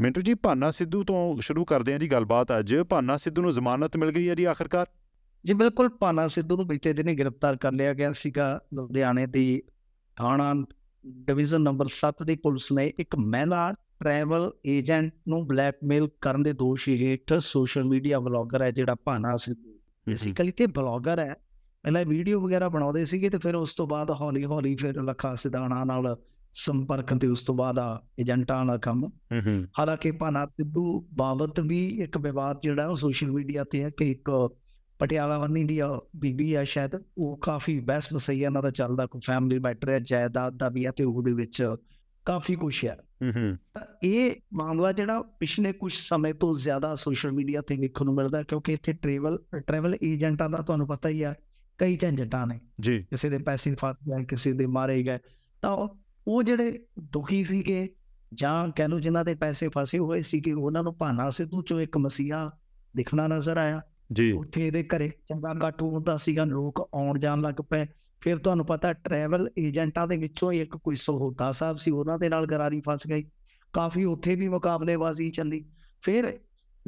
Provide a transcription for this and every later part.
ਮਿੰਟੂ ਜੀ ਭਾਨਾ ਸਿੱਧੂ ਤੋਂ ਸ਼ੁਰੂ ਕਰਦੇ ਹਾਂ ਜੀ ਗੱਲਬਾਤ ਅੱਜ। ਭਾਨਾ ਸਿੱਧੂ ਨੂੰ ਜ਼ਮਾਨਤ ਮਿਲ ਗਈ ਹੈ ਜੀ ਆਖਰਕਾਰ? ਜੀ ਬਿਲਕੁਲ ਪਾਨਾ ਸਿੱਧੂ ਨੂੰ ਬੀਤੇ ਦਿਨੀ ਗ੍ਰਿਫਤਾਰ ਕਰ ਲਿਆ ਗਿਆ ਸੀਗਾ। ਲੁਧਿਆਣੇ ਦੀ ਥਾਣਾ ਡਿਵੀਜ਼ਨ ਨੰਬਰ 7 ਦੀ ਪੁਲਿਸ ਨੇ ਇੱਕ ਮਹਿਲਾ ਟਰੈਵਲ ਏਜੰਟ ਨੂੰ ਬਲੈਕਮੇਲ ਕਰਨ ਦੇ ਦੋਸ਼ ਹੇਠ ਸੋਸ਼ਲ ਮੀਡੀਆ ਵਲੌਗਰ ਹੈ ਜਿਹੜਾ ਭਾਨਾ ਸਿੱਧੂ। ਬੇਸਿਕਲੀ ਤੇ ਬਲੌਗਰ ਹੈ। ਪਹਿਲਾਂ ਵੀਡੀਓ ਵਗੈਰਾ ਬਣਾਉਂਦੇ ਸੀਗੇ ਤੇ ਫਿਰ ਉਸ ਤੋਂ ਬਾਅਦ ਹੌਲੀ ਹੌਲੀ ਫਿਰ ਲੱਖਾ ਸਿਧਾਣਾ ਨਾਲ ਸੰਪਰਕ ਤੇ ਉਸ ਤੋਂ ਬਾਅਦ ਆ ਏਜੰਟਾਂ ਦਾ ਕੰਮ। ਹਾਲਾਂਕਿ ਭਾਨਾ ਸਿੱਧੂ ਬਾਬਤ ਵੀ ਇੱਕ ਵਿਵਾਦ ਜਿਹੜਾ ਉਹ ਸੋਸ਼ਲ ਮੀਡੀਆ ਤੇ ਹੈ ਕਿ ਇੱਕ ਪਟਿਆਲਾ ਵੰਨੀ ਦੀ ਬੀਬੀ ਆ ਸ਼ਾਇਦ ਉਹ ਕਾਫੀ ਬਹਿਸ ਵਸਈਆ ਦਾ ਚੱਲਦਾ ਕੋਈ ਫੈਮਿਲੀ ਮੈਟਰ ਹੈ ਜਾਇਦਾਦ ਦਾ ਵੀ ਹੈ ਤੇ ਉਹਦੇ ਵਿੱਚ ਕਾਫੀ ਕੁਛ ਹੈ। ਹੂੰ ਹੂੰ। ਤਾਂ ਇਹ ਮਾਮਲਾ ਜਿਹੜਾ ਪਿਛਲੇ ਕੁਝ ਸਮੇਂ ਤੋਂ ਜ਼ਿਆਦਾ ਸੋਸ਼ਲ ਮੀਡੀਆ ਤੇ ਵੇਖਣ ਨੂੰ ਮਿਲਦਾ ਕਿਉਂਕਿ ਇੱਥੇ ਟਰੈਵਲ ਟਰੈਵਲ ਏਜੰਟਾਂ ਦਾ ਤੁਹਾਨੂੰ ਪਤਾ ਹੀ ਆ ਕਈ ਝੰਜਟਾਂ ਨੇ। ਜੀ। ਕਿਸੇ ਦੇ ਪੈਸੇ ਫਸ ਗਏ ਕਿਸੇ ਦੇ ਮਾਰੇ ਗਏ ਤਾਂ ਉਹ- ਜਿਹੜੇ ਦੁਖੀ ਸੀਗੇ ਜਾਂ ਕਹਿ ਲਓ ਜਿਨ੍ਹਾਂ ਦੇ ਪੈਸੇ ਫਸੇ ਹੋਏ ਸੀਗੇ ਉਹਨਾਂ ਨੂੰ ਭਾਨਾ ਸਿੱਧੂ ਚੋਂ ਇੱਕ ਮਸੀਹਾ ਦਿਖਣਾ ਨਜ਼ਰ ਆਇਆ। ਜੀ। ਉੱਥੇ ਇਹਦੇ ਘਰੇ ਚੰਗਾ ਇਕੱਠ ਹੁੰਦਾ ਸੀਗਾ ਲੋਕ ਆਉਣ ਜਾਣ ਲੱਗ ਪਏ। ਫਿਰ ਤੁਹਾਨੂੰ ਪਤਾ ਟਰੈਵਲ ਏਜੰਟਾਂ ਦੇ ਵਿੱਚੋਂ ਇੱਕ ਕੋਈ ਸਹੋਤਾ ਸਾਹਿਬ ਸੀ ਉਹਨਾਂ ਦੇ ਨਾਲ ਗਰਾਰੀ ਫਸ ਗਈ। ਕਾਫੀ ਉੱਥੇ ਵੀ ਮੁਕਾਬਲੇਬਾਜ਼ੀ ਚੱਲੀ। ਫਿਰ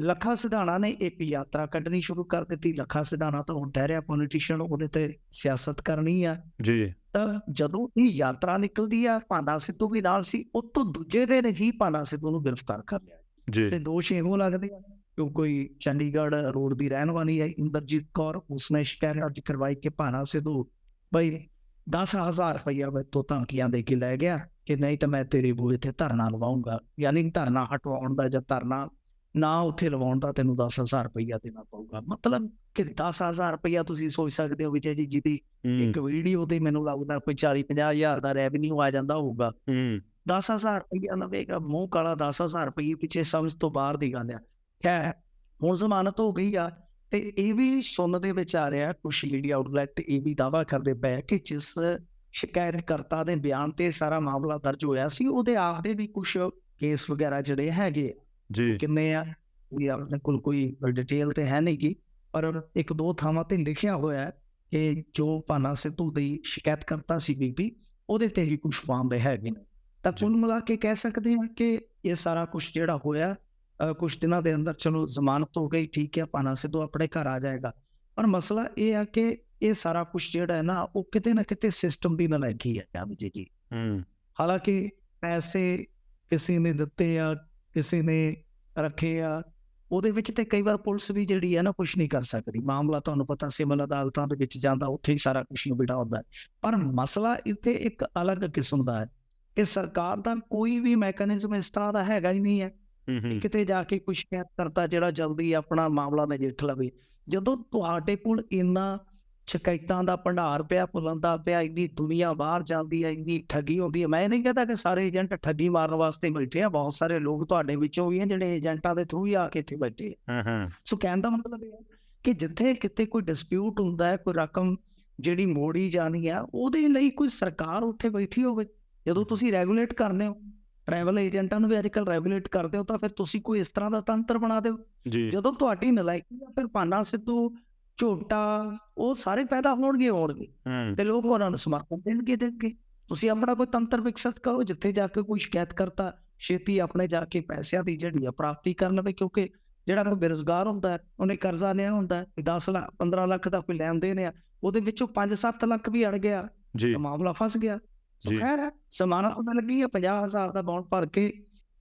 ਲੱਖਾ ਸਿਧਾਣਾ ਨੇ ਇੱਕ ਯਾਤਰਾ ਕੱਢਣੀ ਸ਼ੁਰੂ ਕਰ ਦਿੱਤੀ। ਲੱਖਾ ਸਿਧਾਣਾ ਤਾਂ ਹੁਣ ਠਹਿਰਿਆ ਪੋਲੀਟੀਸ਼ੀਅਨ ਉਹਨੇ ਤੇ ਸਿਆਸਤ ਕਰਨੀ ਆ। ਜੀ। ਤਾਂ ਜਦੋਂ ਇਹ ਯਾਤਰਾ ਨਿਕਲਦੀ ਆ ਪਾਂਡਾ ਸਿੱਧੂ ਵੀ ਨਾਲ ਸੀ ਉਹ ਤੋਂ ਦੂਜੇ ਦਿਨ ਹੀ ਪਾਂਡਾ ਸਿੱਧੂ ਨੂੰ ਗ੍ਰਿਫਤਾਰ ਕਰ ਲਿਆ। ਜੀ। ਤੇ ਦੋਸ਼ ਇਹੋ ਲੱਗਦੇ ਆ ਕਿ ਕੋਈ ਚੰਡੀਗੜ੍ਹ ਰੋਡ ਦੀ ਰਹਿਣ ਵਾਲੀ ਹੈ ਇੰਦਰਜੀਤ ਕੌਰ। ਉਸਨੇ ਸ਼ਿਕਾਇਤ ਦਰਜ ਕਰਵਾਈ ਕਿ ਪਾਣਾ ਸਿੱਧੂ ਬਈ 10000 ਰੁਪਇਆ ਮੈਂ ਤੋਂ ਧਮਕੀਆਂ ਦੇ ਕੇ ਲੈ ਗਿਆ ਕਿ ਨਹੀਂ ਤਾਂ ਮੈਂ ਤੇਰੇ ਬੂਹੇ ਤੇ ਧਰਨਾ ਲਵਾਉਂਗਾ। ਯਾਨੀ ਧਰਨਾ ਹਟਵਾਉਣ ਦਾ ਜਾਂ ਧਰਨਾ ਨਾ ਉੱਥੇ ਲਵਾਉਣ ਦਾ ਤੈਨੂੰ 10000 ਰੁਪਇਆ ਦੇਣਾ ਪਊਗਾ। ਮਤਲਬ ਕਿ 10000 ਰੁਪਇਆ ਤੁਸੀਂ ਸੋਚ ਸਕਦੇ ਹੋ ਵਿਜੇ ਜੀ ਜਿਹਦੀ ਇੱਕ ਵੀਡੀਓ ਤੇ ਮੈਨੂੰ ਲੱਗਦਾ ਕੋਈ 40 50 ਹਜ਼ਾਰ ਦਾ ਰੈਵਨਿਊ ਆ ਜਾਂਦਾ ਹੋਊਗਾ। ਹੂੰ। 10000 ਰੁਪਇਆ ਲਵੇਗਾ ਮੂੰਹ ਕਾਲਾ 10000 ਰੁਪਏ ਪਿੱਛੇ ਸਮਝ ਤੋਂ ਬਾਹਰ ਦੀ ਗੱਲ ਆ। ਖੈਰ ਹੁਣ ਜ਼ਮਾਨਤ ਹੋ ਗਈ ਆ ਤੇ ਇਹ ਵੀ ਸੁਣਨ ਦੇ ਵਿੱਚ ਆ ਰਿਹਾ ਕੁਝ ਮੀਡੀਆ ਆਊਟਲੈਟ ਇਹ ਵੀ ਦਾਵਾ ਕਰਦੇ ਪਏ ਕਿ ਜਿਸ ਸ਼ਿਕਾਇਤਕਰਤਾ ਦੇ ਬਿਆਨ ਤੇ ਸਾਰਾ ਮਾਮਲਾ ਦਰਜ ਹੋਇਆ ਸੀ ਉਹਦੇ ਆਪਦੇ ਵੀ ਕੁਝ ਕੇਸ ਵਗੈਰਾ ਜਿਹੜੇ ਹੈਗੇ। ਜੀ। ਕਿੰਨੇ ਆ ਵੀ ਆਪਣੇ ਕੋਲ ਕੋਈ ਡਿਟੇਲ ਤੇ ਹੈ ਨਹੀਂ ਗੀ ਪਰ ਇੱਕ ਦੋ ਥਾਵਾਂ ਤੇ ਲਿਖਿਆ ਹੋਇਆ ਹੈ ਕਿ ਜੋ ਪਾਨਾ ਸਿੱਧੂ ਦੀ ਸ਼ਿਕਾਇਤ ਕਰਤਾ ਸੀ ਬੀਬੀ ਉਹਦੇ ਤੇ ਹੀ ਕੁਝ ਮਾਮਲੇ ਹੈਗੇ। ਨੇ ਤਾਂ ਜੀ। ਕੁੱਲ ਮਿਲਾ ਕੇ ਕਹਿ ਸਕਦੇ ਹਾਂ ਕਿ ਇਹ ਸਾਰਾ ਕੁਝ ਜਿਹੜਾ ਹੋਇਆ ਕੁਝ ਦਿਨਾਂ ਦੇ ਅੰਦਰ ਚਲੋ ਜ਼ਮਾਨਤ ਹੋ ਗਈ ਠੀਕ ਹੈ ਪਾਨਾ ਸਿੱਧੂ ਆਪਣੇ ਘਰ ਆ ਜਾਏਗਾ। ਪਰ ਮਸਲਾ ਇਹ ਹੈ ਕਿ ਇਹ ਸਾਰਾ ਕੁਝ ਜਿਹੜਾ ਹੈ ਨਾ ਉਹ ਕਿਤੇ ਨਾ ਕਿਤੇ ਸਿਸਟਮ ਦੀ ਨਲਾਇਕੀ ਹੈ ਜੀ। ਹੂੰ। ਹਾਲਾਂਕਿ ਪੈਸੇ ਕਿਸੇ ਨੇ ਦਿੱਤੇ ਆ ਕਿਸੇ ਨੇ ਰੱਖੇ ਆ ਉਹਦੇ ਵਿੱਚ ਤੇ ਕਈ ਵਾਰ ਪੁਲਿਸ ਵੀ ਜਿਹੜੀ ਹੈ ਨਾ ਕੁਝ ਨਹੀਂ ਕਰ ਸਕਦੀ। ਮਾਮਲਾ ਤੁਹਾਨੂੰ ਪਤਾ ਸਿਵਲ ਅਦਾਲਤਾਂ ਦੇ ਵਿੱਚ ਜਾਂਦਾ ਉੱਥੇ ਹੀ ਸਾਰਾ ਕੁਝ ਨਿਬੜਾ ਹੁੰਦਾ। ਪਰ ਮਸਲਾ ਇੱਥੇ ਇੱਕ ਅਲੱਗ ਕਿਸਮ ਦਾ ਹੈ ਕਿ ਸਰਕਾਰ ਦਾ ਕੋਈ ਵੀ ਮੈਕੈਨਿਜ਼ਮ ਇਸ ਤਰ੍ਹਾਂ ਦਾ ਹੈਗਾ ਹੀ ਨਹੀਂ ਹੈ ਕਿਤੇ ਜਾ ਕੇ ਕੁਝ ਕਰਤਾ ਜਿਹੜਾ ਜਲਦੀ ਆਪਣਾ ਮਾਮਲਾ ਨਜਿੱਠ ਲਵੇ। ਜਦੋਂ ਤੁਹਾਡੇ ਕੋਲ ਇੰਨਾ ਸ਼ਿਕਾਇਤਾਂ ਦਾ ਭੰਡਾਰ ਪਿਆ ਪੁਲੰਦਾ ਪਿਆ ਇੰਨੀ ਦੁਨੀਆ ਬਾਹਰ ਜਾਂਦੀ ਹੈ ਇੰਨੀ ਠੱਗੀ ਹੁੰਦੀ ਹੈ ਮੈਂ ਨਹੀਂ ਕਹਿੰਦਾ ਕਿ ਸਾਰੇ ਏਜੰਟ ਠੱਗੀ ਮਾਰਨ ਵਾਸਤੇ ਬੈਠੇ ਆ ਬਹੁਤ ਸਾਰੇ ਲੋਕ ਤੁਹਾਡੇ ਵਿੱਚੋਂ ਵੀ ਆ ਜਿਹੜੇ ਏਜੰਟਾਂ ਦੇ ਥਰੂ ਹੀ ਆ ਕੇ ਇੱਥੇ ਬੈਠੇ ਹਾਂ ਹਾਂ। ਸੋ ਕਹਿਣ ਦਾ ਮਤਲਬ ਇਹ ਹੈ ਕਿ ਜਿੱਥੇ ਕਿਤੇ ਕੋਈ ਡਿਸਪਿਊਟ ਹੁੰਦਾ ਹੈ ਕੋਈ ਰਕਮ ਜਿਹੜੀ ਮੋੜੀ ਜਾਣੀ ਆ ਉਹਦੇ ਲਈ ਕੋਈ ਸਰਕਾਰ ਉੱਥੇ ਬੈਠੀ ਹੋਵੇ। ਜਦੋਂ ਤੁਸੀਂ ਰੈਗੂਲੇਟ ਕਰਦੇ ਹੋ ਟਰੈਵਲ ਏਜੰਟਾਂ ਨੂੰ ਵੀ ਅੱਜਕੱਲ ਰੈਗੂਲੇਟ ਕਰਦੇ ਹੋ ਤਾਂ ਫਿਰ ਤੁਸੀਂ ਕੋਈ ਇਸ ਤਰ੍ਹਾਂ ਦਾ ਤੰਤਰ ਬਣਾ ਦਿਓ। ਜੀ। ਜਦੋਂ ਤੁਹਾਡੀ ਨਲਾਇਕੀ ਆ ਫਿਰ ਪਾਨਾ ਸਿੱਧੂ ਝੋਟਾ ਉਹ ਸਾਰੇ ਪੈਦਾ ਹੋਣਗੇ ਹੋਣਗੇ ਤੇ ਲੋਕ ਉਹਨਾਂ ਨੂੰ ਸਮਰਥਨ ਦੇਣਗੇ ਦੇਣਗੇ। ਤੁਸੀਂ ਆਪਣਾ ਕੋਈ ਤੰਤਰ ਵਿਕਸਿਤ ਕਰੋ ਜਿੱਥੇ ਜਾ ਕੇ ਕੋਈ ਸ਼ਿਕਾਇਤ ਕਰਤਾ ਛੇਤੀ ਆਪਣੇ ਜਾ ਕੇ ਪੈਸਿਆਂ ਦੀ ਜਿਹੜੀ ਆ ਪ੍ਰਾਪਤੀ ਕਰ ਲਵੇ ਕਿਉਂਕਿ ਜਿਹੜਾ ਕੋਈ ਬੇਰੁਜ਼ਗਾਰ ਹੁੰਦਾ ਉਹਨੇ ਕਰਜ਼ਾ ਲਿਆ ਹੁੰਦਾ ਹੈ, ਵੀ 10 ਲੱਖ 15 ਲੱਖ ਦਾ ਕੋਈ ਲੈਣ ਦੇਣ ਆ ਉਹਦੇ ਵਿੱਚੋਂ 5-7 ਲੱਖ ਵੀ ਅੜ ਗਿਆ ਜੀ। ਮਾਮਲਾ ਫਸ ਗਿਆ। ਜੀ। ਖੈਰ ਮਿਲ ਗਈ ਹੈ 50000 ਦਾ ਬੌਂਡ ਭਰ ਕੇ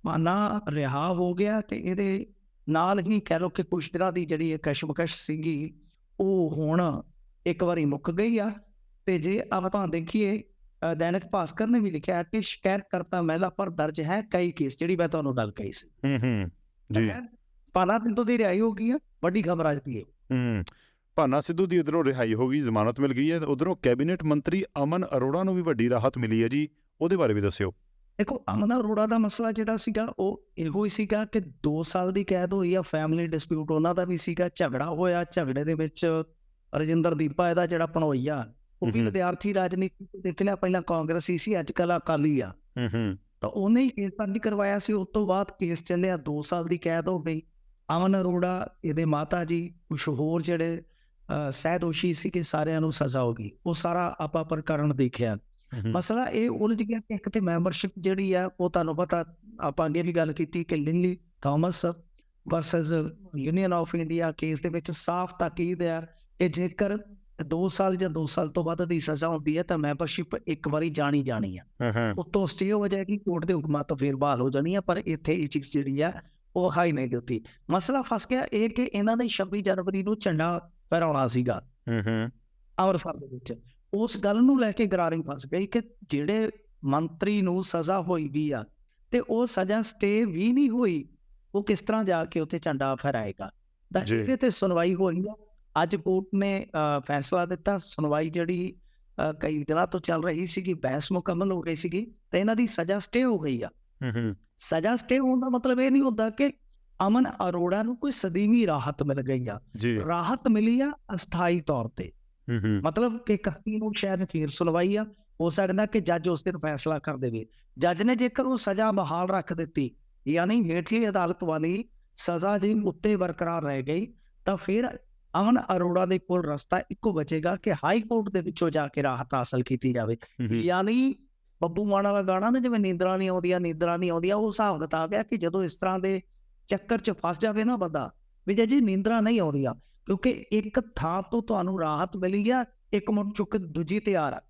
ਮਾਨਾ ਰਿਹਾ ਹੋ ਗਿਆ ਤੇ ਇਹਦੇ ਨਾਲ ਹੀ ਕਹਿ ਲੋ ਕਿ ਦਿਨਾਂ ਦੀ ਜਿਹੜੀ ਕਸ਼ਮਕਸ਼ ਸੀਗੀ ਉਹ ਹੁਣ ਇੱਕ ਵਾਰੀ ਮੁੱਕ ਗਈ ਆ ਤੇ ਜੇ ਆਪਾਂ ਦੇਖੀਏ ਦੈਨਿਕ ਭਾਸਕਰ ਨੇ ਵੀ ਲਿਖਿਆ ਕਿ ਸ਼ਿਕਾਇਤਕਰਤਾ ਮਹਿਲਾ ਪਰ ਦਰਜ ਹੈ ਕਈ ਕੇਸ ਜਿਹੜੀ ਮੈਂ ਤੁਹਾਨੂੰ ਗੱਲ ਕਹੀ ਸੀ। ਹੂੰ ਹੂੰ ਜੀ। ਪਾਨਾ ਪਿੰਟੋ ਦੀ ਰਿਹਾਈ ਹੋ ਗਈ ਹੈ ਵੱਡੀ ਖਬਰ ਅੱਜ ਦੀ ਹੈ। ਹੂੰ ਭਾਨਾ ਸਿੱਧੂ ਦੀ ਉਧਰੋਂ ਰਿਹਾਈ ਹੋ ਗਈ ਜ਼ਮਾਨਤ ਮਿਲ ਗਈ ਹੈ ਉਧਰੋਂ ਕੈਬਨਿਟ ਮੰਤਰੀ ਅਮਨ ਅਰੋੜਾ ਨੂੰ ਵੀ ਵੱਡੀ ਰਾਹਤ ਮਿਲੀ ਹੈ ਜੀ ਉਹਦੇ ਬਾਰੇ ਵੀ ਦੱਸਿਓ। ਦੇਖੋ ਅਮਨ ਅਰੋੜਾ ਦਾ ਮਸਲਾ ਜਿਹੜਾ ਸੀਗਾ ਉਹ ਇਹੋ ਹੀ ਸੀਗਾ ਕਿ 2 ਸਾਲ ਦੀ ਕੈਦ ਹੋਈ ਆ ਫੈਮਿਲੀ ਡਿਸਪਿਊਟ ਉਹਨਾਂ ਦਾ ਵੀ ਸੀਗਾ ਝਗੜਾ ਹੋਇਆ ਝਗੜੇ ਦੇ ਵਿੱਚ ਰਜਿੰਦਰ ਦੀਪਾ ਇਹਦਾ ਜਿਹੜਾ ਪਣੋਈਆ ਉਹ ਵੀ। ਵਿਦਿਆਰਥੀ ਰਾਜਨੀਤੀ ਤੋਂ ਦੇਖ ਲਿਆ ਪਹਿਲਾਂ ਕਾਂਗਰਸੀ ਸੀ ਅੱਜ ਕੱਲ੍ਹ ਅਕਾਲੀ ਆ। ਹੂੰ ਹੂੰ ਤਾਂ ਉਹਨੇ ਹੀ ਕੇਸ ਦਰਜ ਕਰਵਾਇਆ ਸੀ ਉਸ ਤੋਂ ਬਾਅਦ ਕੇਸ ਚੱਲਿਆ 2 ਸਾਲ ਦੀ ਕੈਦ ਹੋ ਗਈ। ਅਮਨ ਅਰੋੜਾ ਇਹਦੇ ਮਾਤਾ ਜੀ ਕੁਝ ਹੋਰ ਜਿਹੜੇ ਸਹਿਦੋਸ਼ੀ ਸੀ ਕਿ ਸਾਰਿਆਂ ਨੂੰ ਸਜ਼ਾ ਹੋ ਗਈ। ਉਹ ਸਾਰਾ ਆਪਾਂ ਪ੍ਰਕਰਨ ਦੇਖਿਆ। ਮਸਲਾ ਇਹ ਉਲਝ ਗਿਆ ਕਿ ਇੱਕ ਤੇ ਮੈਂਬਰਸ਼ਿਪ ਜਿਹੜੀ ਆ ਉਹ ਤੁਹਾਨੂੰ ਪਤਾ ਆਪਾਂ ਅੱਗੇ ਵੀ ਗੱਲ ਕੀਤੀ ਕਿ ਲਿੰਲੀ Thomas versus union of India case ਦੇ ਵਿੱਚ ਸਾਫ਼ ਤਾਕੀਦ ਹੈ ਕਿ ਜੇਕਰ 2 ਸਾਲ ਜਾਂ 2 ਸਾਲ ਤੋਂ ਵੱਧ ਦੀ ਸਜ਼ਾ ਹੁੰਦੀ ਹੈ ਤਾਂ ਮੈਂਬਰਸ਼ਿਪ ਇੱਕ ਵਾਰੀ ਜਾਣੀ ਜਾਣੀ ਆ। ਉਤੋਂ ਸਟੇ ਹੋ ਜਾਏਗੀ ਕੋਰਟ ਦੇ ਹੁਕਮਾਂ ਤੋਂ ਫੇਰ ਬਹਾਲ ਹੋ ਜਾਣੀ ਆ ਪਰ ਇੱਥੇ ਇਹ ਚੀਜ਼ ਜਿਹੜੀ ਆ ਉਹ ਹਾਈ ਨਹੀਂ ਦਿੱਤੀ। ਮਸਲਾ ਫਸ ਗਿਆ ਇਹ ਕਿ ਇਹਨਾਂ ਨੇ 26 ਜਨਵਰੀ ਨੂੰ ਝੰਡਾ ਫਹਿਰਾਉਣਾ ਸੀਗਾ। ਹੂੰ ਹੂੰ ਅੰਮ੍ਰਿਤਸਰ ਦੇ ਵਿੱਚ। ਉਸ ਗੱਲ ਨੂੰ ਲੈ ਕੇ ਗਰਾਰੀ ਫਸ ਗਈ ਕਿ ਜਿਹੜੇ ਮੰਤਰੀ ਨੂੰ ਸਜ਼ਾ ਹੋਈ ਵੀ ਆ ਤੇ ਉਹ ਸਜ਼ਾ ਸਟੇ ਵੀ ਨਹੀਂ ਹੋਈ ਉਹ ਕਿਸ ਤਰ੍ਹਾਂ ਜਾ ਕੇ ਉੱਥੇ ਝੰਡਾ ਫਹਿਰਾਏਗਾ? ਤਾਂ। ਇਹਦੇ ਤੇ ਸੁਣਵਾਈ ਹੋਈ ਆ। ਅੱਜ ਕੋਰਟ ਨੇ ਫੈਸਲਾ ਦਿੱਤਾ ਸੁਣਵਾਈ ਜਿਹੜੀ ਕਈ ਦਿਨਾਂ ਤੋਂ ਚੱਲ ਰਹੀ ਸੀਗੀ ਬਹਿਸ ਮੁਕੰਮਲ ਹੋ ਗਈ ਸੀਗੀ ਤੇ ਇਹਨਾਂ ਦੀ ਸਜ਼ਾ ਸਟੇ ਹੋ ਗਈ ਆ। ਹੂੰ ਸਜ਼ਾ ਸਟੇ ਹੋਣ ਦਾ ਮਤਲਬ ਇਹ ਨਹੀਂ ਹੁੰਦਾ ਕਿ ਅਮਨ ਅਰੋੜਾ ਨੂੰ ਕੋਈ ਸਦੀਵੀ ਰਾਹਤ ਮਿਲ ਗਈ ਆ। ਰਾਹਤ ਮਿਲੀ ਆ ਅਸਥਾਈ ਤੌਰ ਤੇ। ਮਤਲਬ ਕਿ ਕੱਤੀ ਨੂੰ ਸ਼ਾਇਦ ਫੇਰ ਸੁਣਵਾਈ ਆ ਹੋ ਸਕਦਾ ਕਿ ਜੱਜ ਉਸ ਦਿਨ ਫੈਸਲਾ ਕਰ ਦੇਵੇ। ਜੱਜ ਨੇ ਜੇਕਰ ਉਹ ਸਜ਼ਾ ਬਹਾਲ ਰੱਖ ਦਿੱਤੀ ਯਾਨੀ ਹੇਠਲੀ ਅਦਾਲਤ ਵਾਲੀ ਸਜ਼ਾ ਜੇ ਉੱਤੇ ਬਰਕਰਾਰ ਰਹਿ ਗਈ ਤਾਂ ਫਿਰ ਅਮਨ ਅਰੋੜਾ ਦੇ ਕੋਲ ਰਸਤਾ ਇੱਕੋ ਬਚੇਗਾ ਕਿ ਹਾਈ ਕੋਰਟ ਦੇ ਵਿੱਚੋਂ ਜਾ ਕੇ ਰਾਹਤ ਹਾਸਲ ਕੀਤੀ ਜਾਵੇ। ਯਾਨੀ ਬੱਬੂ ਮਾਨ ਵਾਲਾ ਗਾਣਾ ਨਾ ਜਿਵੇਂ ਨੀਂਦਰਾਂ ਨਹੀਂ ਆਉਂਦੀਆਂ ਨੀਂਦਰਾਂ ਨਹੀਂ ਆਉਂਦੀਆਂ ਉਹ ਹਿਸਾਬ ਕਿਤਾਬ ਆ ਕਿ ਜਦੋਂ ਇਸ ਤਰ੍ਹਾਂ ਦੇ ਚੱਕਰ 'ਚ ਫਸ ਜਾਵੇ ਨਾ ਬੰਦਾ ਵੀ ਜੇ ਜੀ ਨੀਂਦਰਾਂ ਨਹੀਂ ਆਉਂਦੀਆਂ ਕਿਉਂਕਿ ਇੱਕ ਥਾਂ ਤੋਂ ਤੁਹਾਨੂੰ ਰਾਹਤ ਮਿਲੀ ਆ ਇੱਕ ਮੁੜ ਚੁੱਕ ਦੂਜੀ ਤਿਆਰ ਆ